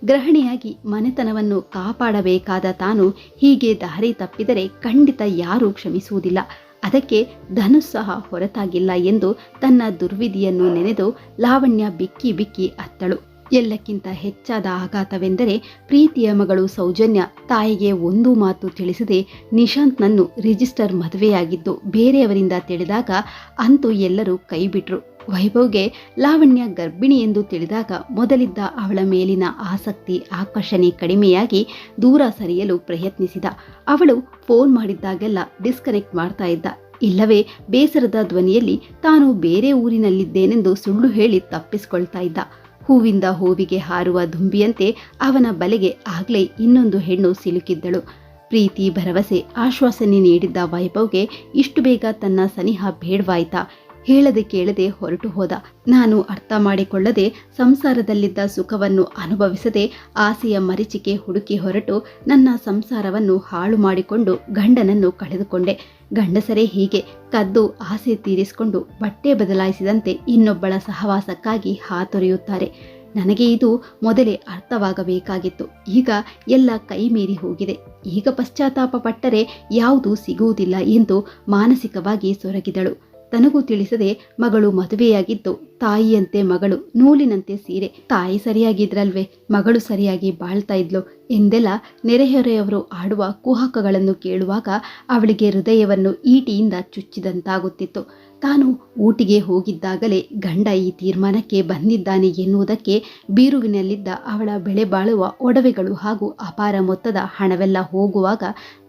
ಗ್ರಹಣಿಯಾಗಿ ಮನೆತನವನ್ನು ಕಾಪಾಡಬೇಕಾದ ತಾನು ಹೀಗೆ ದಾರಿ ತಪ್ಪಿದರೆ ಖಂಡಿತ ಯಾರೂ ಕ್ಷಮಿಸುವುದಿಲ್ಲ. ಅದಕ್ಕೆ ಧನು ಸಹ ಹೊರತಾಗಿಲ್ಲ ಎಂದು ತನ್ನ ದುರ್ವಿಧಿಯನ್ನು ನೆನೆದು ಲಾವಣ್ಯ ಬಿಕ್ಕಿ ಬಿಕ್ಕಿ ಅತ್ತಳು. ಎಲ್ಲಕ್ಕಿಂತ ಹೆಚ್ಚಾದ ಆಘಾತವೆಂದರೆ ಪ್ರೀತಿಯ ಮಗಳು ಸೌಜನ್ಯ ತಾಯಿಗೆ ಒಂದು ಮಾತು ತಿಳಿಸದೆ ನಿಶಾಂತ್ನನ್ನು ರಿಜಿಸ್ಟರ್ ಮದುವೆಯಾಗಿದ್ದು ಬೇರೆಯವರಿಂದ ತಿಳಿದಾಗ ಅಂತೂ ಎಲ್ಲರೂ ಕೈಬಿಟ್ರು. ವೈಭವ್ಗೆ ಲಾವಣ್ಯ ಗರ್ಭಿಣಿ ಎಂದು ತಿಳಿದಾಗ ಮೊದಲಿದ್ದ ಅವಳ ಮೇಲಿನ ಆಸಕ್ತಿ, ಆಕರ್ಷಣೆ ಕಡಿಮೆಯಾಗಿ ದೂರ ಸರಿಯಲು ಪ್ರಯತ್ನಿಸಿದ. ಅವಳು ಫೋನ್ ಮಾಡಿದ್ದಾಗೆಲ್ಲ ಡಿಸ್ಕನೆಕ್ಟ್ ಮಾಡ್ತಾ ಇದ್ದ. ಇಲ್ಲವೇ, ಬೇಸರದ ಧ್ವನಿಯಲ್ಲಿ ತಾನು ಬೇರೆ ಊರಿನಲ್ಲಿದ್ದೇನೆಂದು ಸುಳ್ಳು ಹೇಳಿ ತಪ್ಪಿಸಿಕೊಳ್ತಾ ಇದ್ದ. ಹೂವಿಂದ ಹೂವಿಗೆ ಹಾರುವ ದುಂಬಿಯಂತೆ ಅವನ ಬಲೆಗೆ ಆಗ್ಲೇ ಇನ್ನೊಂದು ಹೆಣ್ಣು ಸಿಲುಕಿದ್ದಳು. ಪ್ರೀತಿ, ಭರವಸೆ, ಆಶ್ವಾಸನೆ ನೀಡಿದ್ದ ವೈಭವ್ಗೆ ಇಷ್ಟು ಬೇಗ ತನ್ನ ಸನಿಹ ಬೇಡವಾಯ್ತಾ? ಹೇಳದೆ ಕೇಳದೆ ಹೊರಟು ಹೋದ. ನಾನು ಅರ್ಥ ಮಾಡಿಕೊಳ್ಳದೆ ಸಂಸಾರದಲ್ಲಿದ್ದ ಸುಖವನ್ನು ಅನುಭವಿಸದೆ ಆಸೆಯ ಮರಿಚಿಕೆ ಹುಡುಕಿ ಹೊರಟು ನನ್ನ ಸಂಸಾರವನ್ನು ಹಾಳು ಮಾಡಿಕೊಂಡು ಗಂಡನನ್ನು ಕಳೆದುಕೊಂಡೆ. ಗಂಡಸರೇ ಹೀಗೆ ಕದ್ದು ಆಸೆ ತೀರಿಸಿಕೊಂಡು ಬಟ್ಟೆ ಬದಲಾಯಿಸಿದಂತೆ ಇನ್ನೊಬ್ಬಳ ಸಹವಾಸಕ್ಕಾಗಿ ಹಾತೊರೆಯುತ್ತಾರೆ. ನನಗೆ ಇದು ಮೊದಲೇ ಅರ್ಥವಾಗಬೇಕಾಗಿತ್ತು. ಈಗ ಎಲ್ಲ ಕೈ ಮೀರಿ ಹೋಗಿದೆ. ಈಗ ಪಶ್ಚಾತ್ತಾಪ ಪಟ್ಟರೆ ಯಾವುದೂ ಸಿಗುವುದಿಲ್ಲ ಎಂದು ಮಾನಸಿಕವಾಗಿ ಸೊರಗಿದಳು. ತನಗೂ ತಿಳಿಸದೆ ಮಗಳು ಮದುವೆಯಾಗಿದ್ದು, ತಾಯಿಯಂತೆ ಮಗಳು ನೂಲಿನಂತೆ ಸೀರೆ, ತಾಯಿ ಸರಿಯಾಗಿದ್ರಲ್ವೇ, ಮಗಳು ಸರಿಯಾಗಿ ಬಾಳ್ತಾ ಇದ್ಲು ಎಂದೆಲ್ಲ ನೆರೆಹೊರೆಯವರು ಆಡುವ ಕುಹಕಗಳನ್ನು ಕೇಳುವಾಗ ಅವಳಿಗೆ ಹೃದಯವನ್ನು ಈಟಿಯಿಂದ ಚುಚ್ಚಿದಂತಾಗುತ್ತಿತ್ತು. ತಾನು ಊಟಿಗೆ ಹೋಗಿದ್ದಾಗಲೇ ಗಂಡ ಈ ತೀರ್ಮಾನಕ್ಕೆ ಬಂದಿದ್ದಾನೆ ಎನ್ನುವುದಕ್ಕೆ ಬೀರುವಿನಲ್ಲಿದ್ದ ಅವಳ ಬೆಳೆ ಬಾಳುವ ಒಡವೆಗಳು ಹಾಗೂ ಅಪಾರ ಮೊತ್ತದ ಹಣವೆಲ್ಲ ಹೋಗುವಾಗ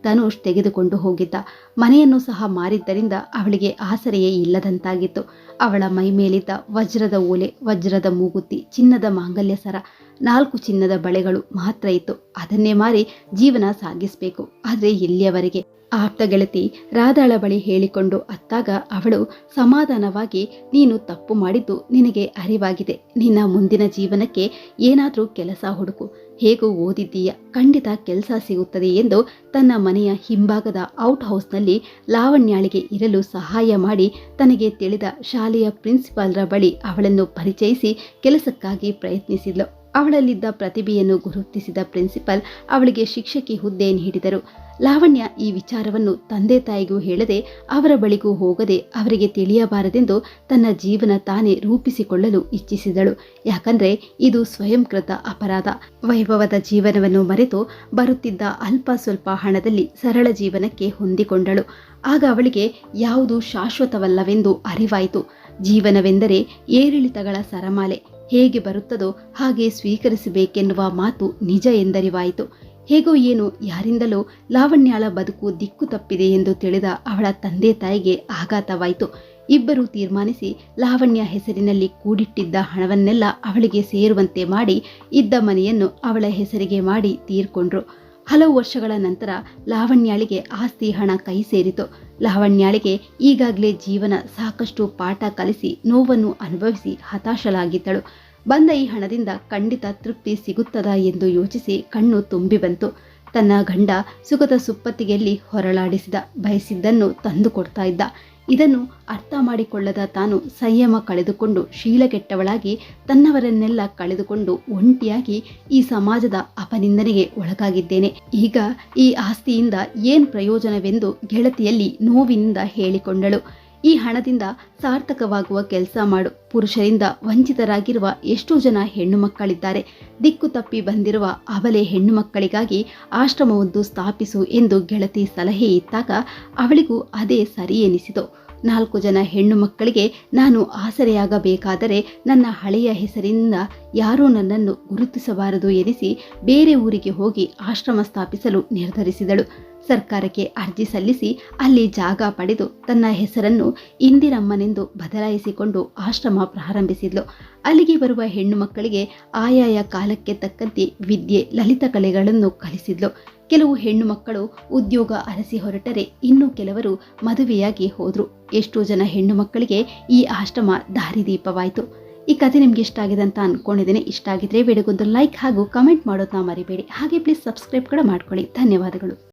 ಧನುಷ್ ತೆಗೆದುಕೊಂಡು ಹೋಗಿದ್ದ. ಮನೆಯನ್ನು ಸಹ ಮಾರಿದ್ದರಿಂದ ಅವಳಿಗೆ ಆಸರೆಯೇ ಇಲ್ಲದಂತಾಗಿತ್ತು. ಅವಳ ಮೈ ಮೇಲಿದ್ದ ವಜ್ರದ ಓಲೆ, ವಜ್ರದ ಮೂಗುತಿ, ಚಿನ್ನದ ಮಾಂಗಲ್ಯ ಸರ, ನಾಲ್ಕು ಚಿನ್ನದ ಬಳೆಗಳು ಮಾತ್ರ ಇತ್ತು. ಅದನ್ನೇ ಮಾರಿ ಜೀವನ ಸಾಗಿಸಬೇಕು. ಆದರೆ ಎಲ್ಲಿಯವರೆಗೆ ಆಪ್ತ ಗೆಳತಿ ರಾಧಾಳ ಬಳಿ ಹೇಳಿಕೊಂಡು ಅತ್ತಾಗ ಅವಳು, ಸಮಾಧಾನವಾಗಿ, ನೀನು ತಪ್ಪು ಮಾಡಿದ್ದು ನಿನಗೆ ಅರಿವಾಗಿದೆ. ನಿನ್ನ ಮುಂದಿನ ಜೀವನಕ್ಕೆ ಏನಾದರೂ ಕೆಲಸ ಹುಡುಕು. ಹೇಗೂ ಓದಿದ್ದೀಯ? ಖಂಡಿತ ಕೆಲಸ ಸಿಗುತ್ತದೆ ಎಂದು ತನ್ನ ಮನೆಯ ಹಿಂಭಾಗದ ಔಟ್ ಹೌಸ್ನಲ್ಲಿ ಲಾವಣ್ಯಾಳಿಗೆ ಇರಲು ಸಹಾಯ ಮಾಡಿ ತನಗೆ ತಿಳಿದ ಶಾಲೆಯ ಪ್ರಿನ್ಸಿಪಾಲ್ರ ಬಳಿ ಅವಳನ್ನು ಪರಿಚಯಿಸಿ ಕೆಲಸಕ್ಕಾಗಿ ಪ್ರಯತ್ನಿಸಿದ್ಲು. ಅವಳಲ್ಲಿದ್ದ ಪ್ರತಿಭೆಯನ್ನು ಗುರುತಿಸಿದ ಪ್ರಿನ್ಸಿಪಲ್ ಅವಳಿಗೆ ಶಿಕ್ಷಕಿ ಹುದ್ದೆ ನೀಡಿದರು. ಲಾವಣ್ಯ ಈ ವಿಚಾರವನ್ನು ತಂದೆ ತಾಯಿಗೂ ಹೇಳದೆ ಅವರ ಬಳಿಗೂ ಹೋಗದೆ ಅವರಿಗೆ ತಿಳಿಯಬಾರದೆಂದು ತನ್ನ ಜೀವನ ತಾನೇ ರೂಪಿಸಿಕೊಳ್ಳಲು ಇಚ್ಛಿಸಿದಳು. ಯಾಕಂದ್ರೆ ಇದು ಸ್ವಯಂಕೃತ ಅಪರಾಧ. ವೈಭವದ ಜೀವನವನ್ನು ಮರೆತು ಬರುತ್ತಿದ್ದ ಅಲ್ಪ ಸ್ವಲ್ಪ ಹಣದಲ್ಲಿ ಸರಳ ಜೀವನಕ್ಕೆ ಹೊಂದಿಕೊಂಡಳು. ಆಗ ಅವಳಿಗೆ ಯಾವುದು ಶಾಶ್ವತವಲ್ಲವೆಂದು ಅರಿವಾಯಿತು. ಜೀವನವೆಂದರೆ ಏರಿಳಿತಗಳ ಸರಮಾಲೆ. ಹೇಗೆ ಬರುತ್ತದೋ ಹಾಗೆ ಸ್ವೀಕರಿಸಬೇಕೆನ್ನುವ ಮಾತು ನಿಜ ಎಂದರಿವಾಯಿತು. ಹೇಗೋ ಏನು ಯಾರಿಂದಲೋ ಲಾವಣ್ಯಾಳ ಬದುಕು ದಿಕ್ಕು ತಪ್ಪಿದೆ ಎಂದು ತಿಳಿದ ಅವಳ ತಂದೆ ತಾಯಿಗೆ ಆಘಾತವಾಯಿತು. ಇಬ್ಬರು ತೀರ್ಮಾನಿಸಿ ಲಾವಣ್ಯ ಹೆಸರಿನಲ್ಲಿ ಕೂಡಿಟ್ಟಿದ್ದ ಹಣವನ್ನೆಲ್ಲ ಅವಳಿಗೆ ಸೇರುವಂತೆ ಮಾಡಿ ಇದ್ದ ಮನೆಯನ್ನು ಅವಳ ಹೆಸರಿಗೆ ಮಾಡಿ ತೀರ್ಕೊಂಡ್ರು. ಹಲವು ವರ್ಷಗಳ ನಂತರ ಲಾವಣ್ಯಾಳಿಗೆ ಆಸ್ತಿ ಹಣ ಕೈ ಸೇರಿತು. ಲಾವಣ್ಯಾಳಿಗೆ ಈಗಾಗಲೇ ಜೀವನ ಸಾಕಷ್ಟು ಪಾಠ ಕಲಿಸಿ ನೋವನ್ನು ಅನುಭವಿಸಿ ಹತಾಶಲಾಗಿದ್ದಳು ಬಂದ ಈ ಹಣದಿಂದ ಖಂಡಿತ ತೃಪ್ತಿ ಸಿಗುತ್ತದಾ ಎಂದು ಯೋಚಿಸಿ ಕಣ್ಣು ತುಂಬಿ ಬಂತು. ತನ್ನ ಗಂಡ ಸುಖದ ಸುಪ್ಪತ್ತಿಗೆಯಲ್ಲಿ ಹೊರಳಾಡಿಸಿದ, ಬಯಸಿದ್ದನ್ನು ತಂದು ಕೊಡ್ತಾ ಇದ್ದ. ಇದನ್ನು ಅರ್ಥ ಮಾಡಿಕೊಳ್ಳದ ತಾನು ಸಂಯಮ ಕಳೆದುಕೊಂಡು ಶೀಲಗೆಟ್ಟವಳಾಗಿ ತನ್ನವರನ್ನೆಲ್ಲ ಕಳೆದುಕೊಂಡು ಒಂಟಿಯಾಗಿ ಈ ಸಮಾಜದ ಅಪನಿಂದನೆಗೆ ಒಳಗಾಗಿದ್ದೇನೆ. ಈಗ ಈ ಆಸ್ತಿಯಿಂದ ಏನ್ ಪ್ರಯೋಜನವೆಂದು ಗೆಳತಿಯಲ್ಲಿ ನೋವಿನಿಂದ ಹೇಳಿಕೊಂಡಳು. ಈ ಹಣದಿಂದ ಸಾರ್ಥಕವಾಗುವ ಕೆಲಸ ಮಾಡು. ಪುರುಷರಿಂದ ವಂಚಿತರಾಗಿರುವ ಎಷ್ಟೋ ಜನ ಹೆಣ್ಣು ಮಕ್ಕಳಿದ್ದಾರೆ. ದಿಕ್ಕು ತಪ್ಪಿ ಬಂದಿರುವ ಅವಲೆ ಹೆಣ್ಣು ಮಕ್ಕಳಿಗಾಗಿ ಆಶ್ರಮವೊಂದು ಸ್ಥಾಪಿಸು ಎಂದು ಗೆಳತಿ ಸಲಹೆ ಇತ್ತಾಗ ಅವಳಿಗೂ ಅದೇ ಸರಿ ಎನಿಸಿತು. ನಾಲ್ಕು ಜನ ಹೆಣ್ಣು ಮಕ್ಕಳಿಗೆ ನಾನು ಆಸರೆಯಾಗಬೇಕಾದರೆ ನನ್ನ ಹಳೆಯ ಹೆಸರಿನಿಂದ ಯಾರೂ ನನ್ನನ್ನು ಗುರುತಿಸಬಾರದು ಎನಿಸಿ ಬೇರೆ ಊರಿಗೆ ಹೋಗಿ ಆಶ್ರಮ ಸ್ಥಾಪಿಸಲು ನಿರ್ಧರಿಸಿದಳು. ಸರ್ಕಾರಕ್ಕೆ ಅರ್ಜಿ ಸಲ್ಲಿಸಿ ಅಲ್ಲಿ ಜಾಗ ಪಡೆದು ತನ್ನ ಹೆಸರನ್ನು ಇಂದಿರಮ್ಮನೆಂದು ಬದಲಾಯಿಸಿಕೊಂಡು ಆಶ್ರಮ ಪ್ರಾರಂಭಿಸಿದ್ಲು. ಅಲ್ಲಿಗೆ ಬರುವ ಹೆಣ್ಣು ಮಕ್ಕಳಿಗೆ ಆಯಾಯ ಕಾಲಕ್ಕೆ ತಕ್ಕಂತೆ ವಿದ್ಯೆ, ಲಲಿತ ಕಲೆಗಳನ್ನು ಕಲಿಸಿದ್ಲು. ಕೆಲವು ಹೆಣ್ಣು ಮಕ್ಕಳು ಉದ್ಯೋಗ ಅರಸಿ ಹೊರಟರೆ ಇನ್ನು ಕೆಲವರು ಮದುವೆಯಾಗಿ ಹೋದ್ರು. ಎಷ್ಟೋ ಜನ ಹೆಣ್ಣು ಮಕ್ಕಳಿಗೆ ಈ ಆಶ್ರಮ ದಾರಿದೀಪವಾಯಿತು ಈ ಕಥೆ ನಿಮ್ಗೆ ಇಷ್ಟ ಆಗಿದೆ ಅಂತ ಅನ್ಕೊಂಡಿದ್ದೇನೆ. ಇಷ್ಟ ಆಗಿದ್ರೆ ವಿಡಿಯೋಗೊಂದು ಲೈಕ್ ಹಾಗೂ ಕಮೆಂಟ್ ಮಾಡೋದನ್ನ ಮರಿಬೇಡಿ. ಹಾಗೆ ಪ್ಲೀಸ್ ಸಬ್ಸ್ಕ್ರೈಬ್ ಕೂಡ ಮಾಡ್ಕೊಳ್ಳಿ. ಧನ್ಯವಾದಗಳು.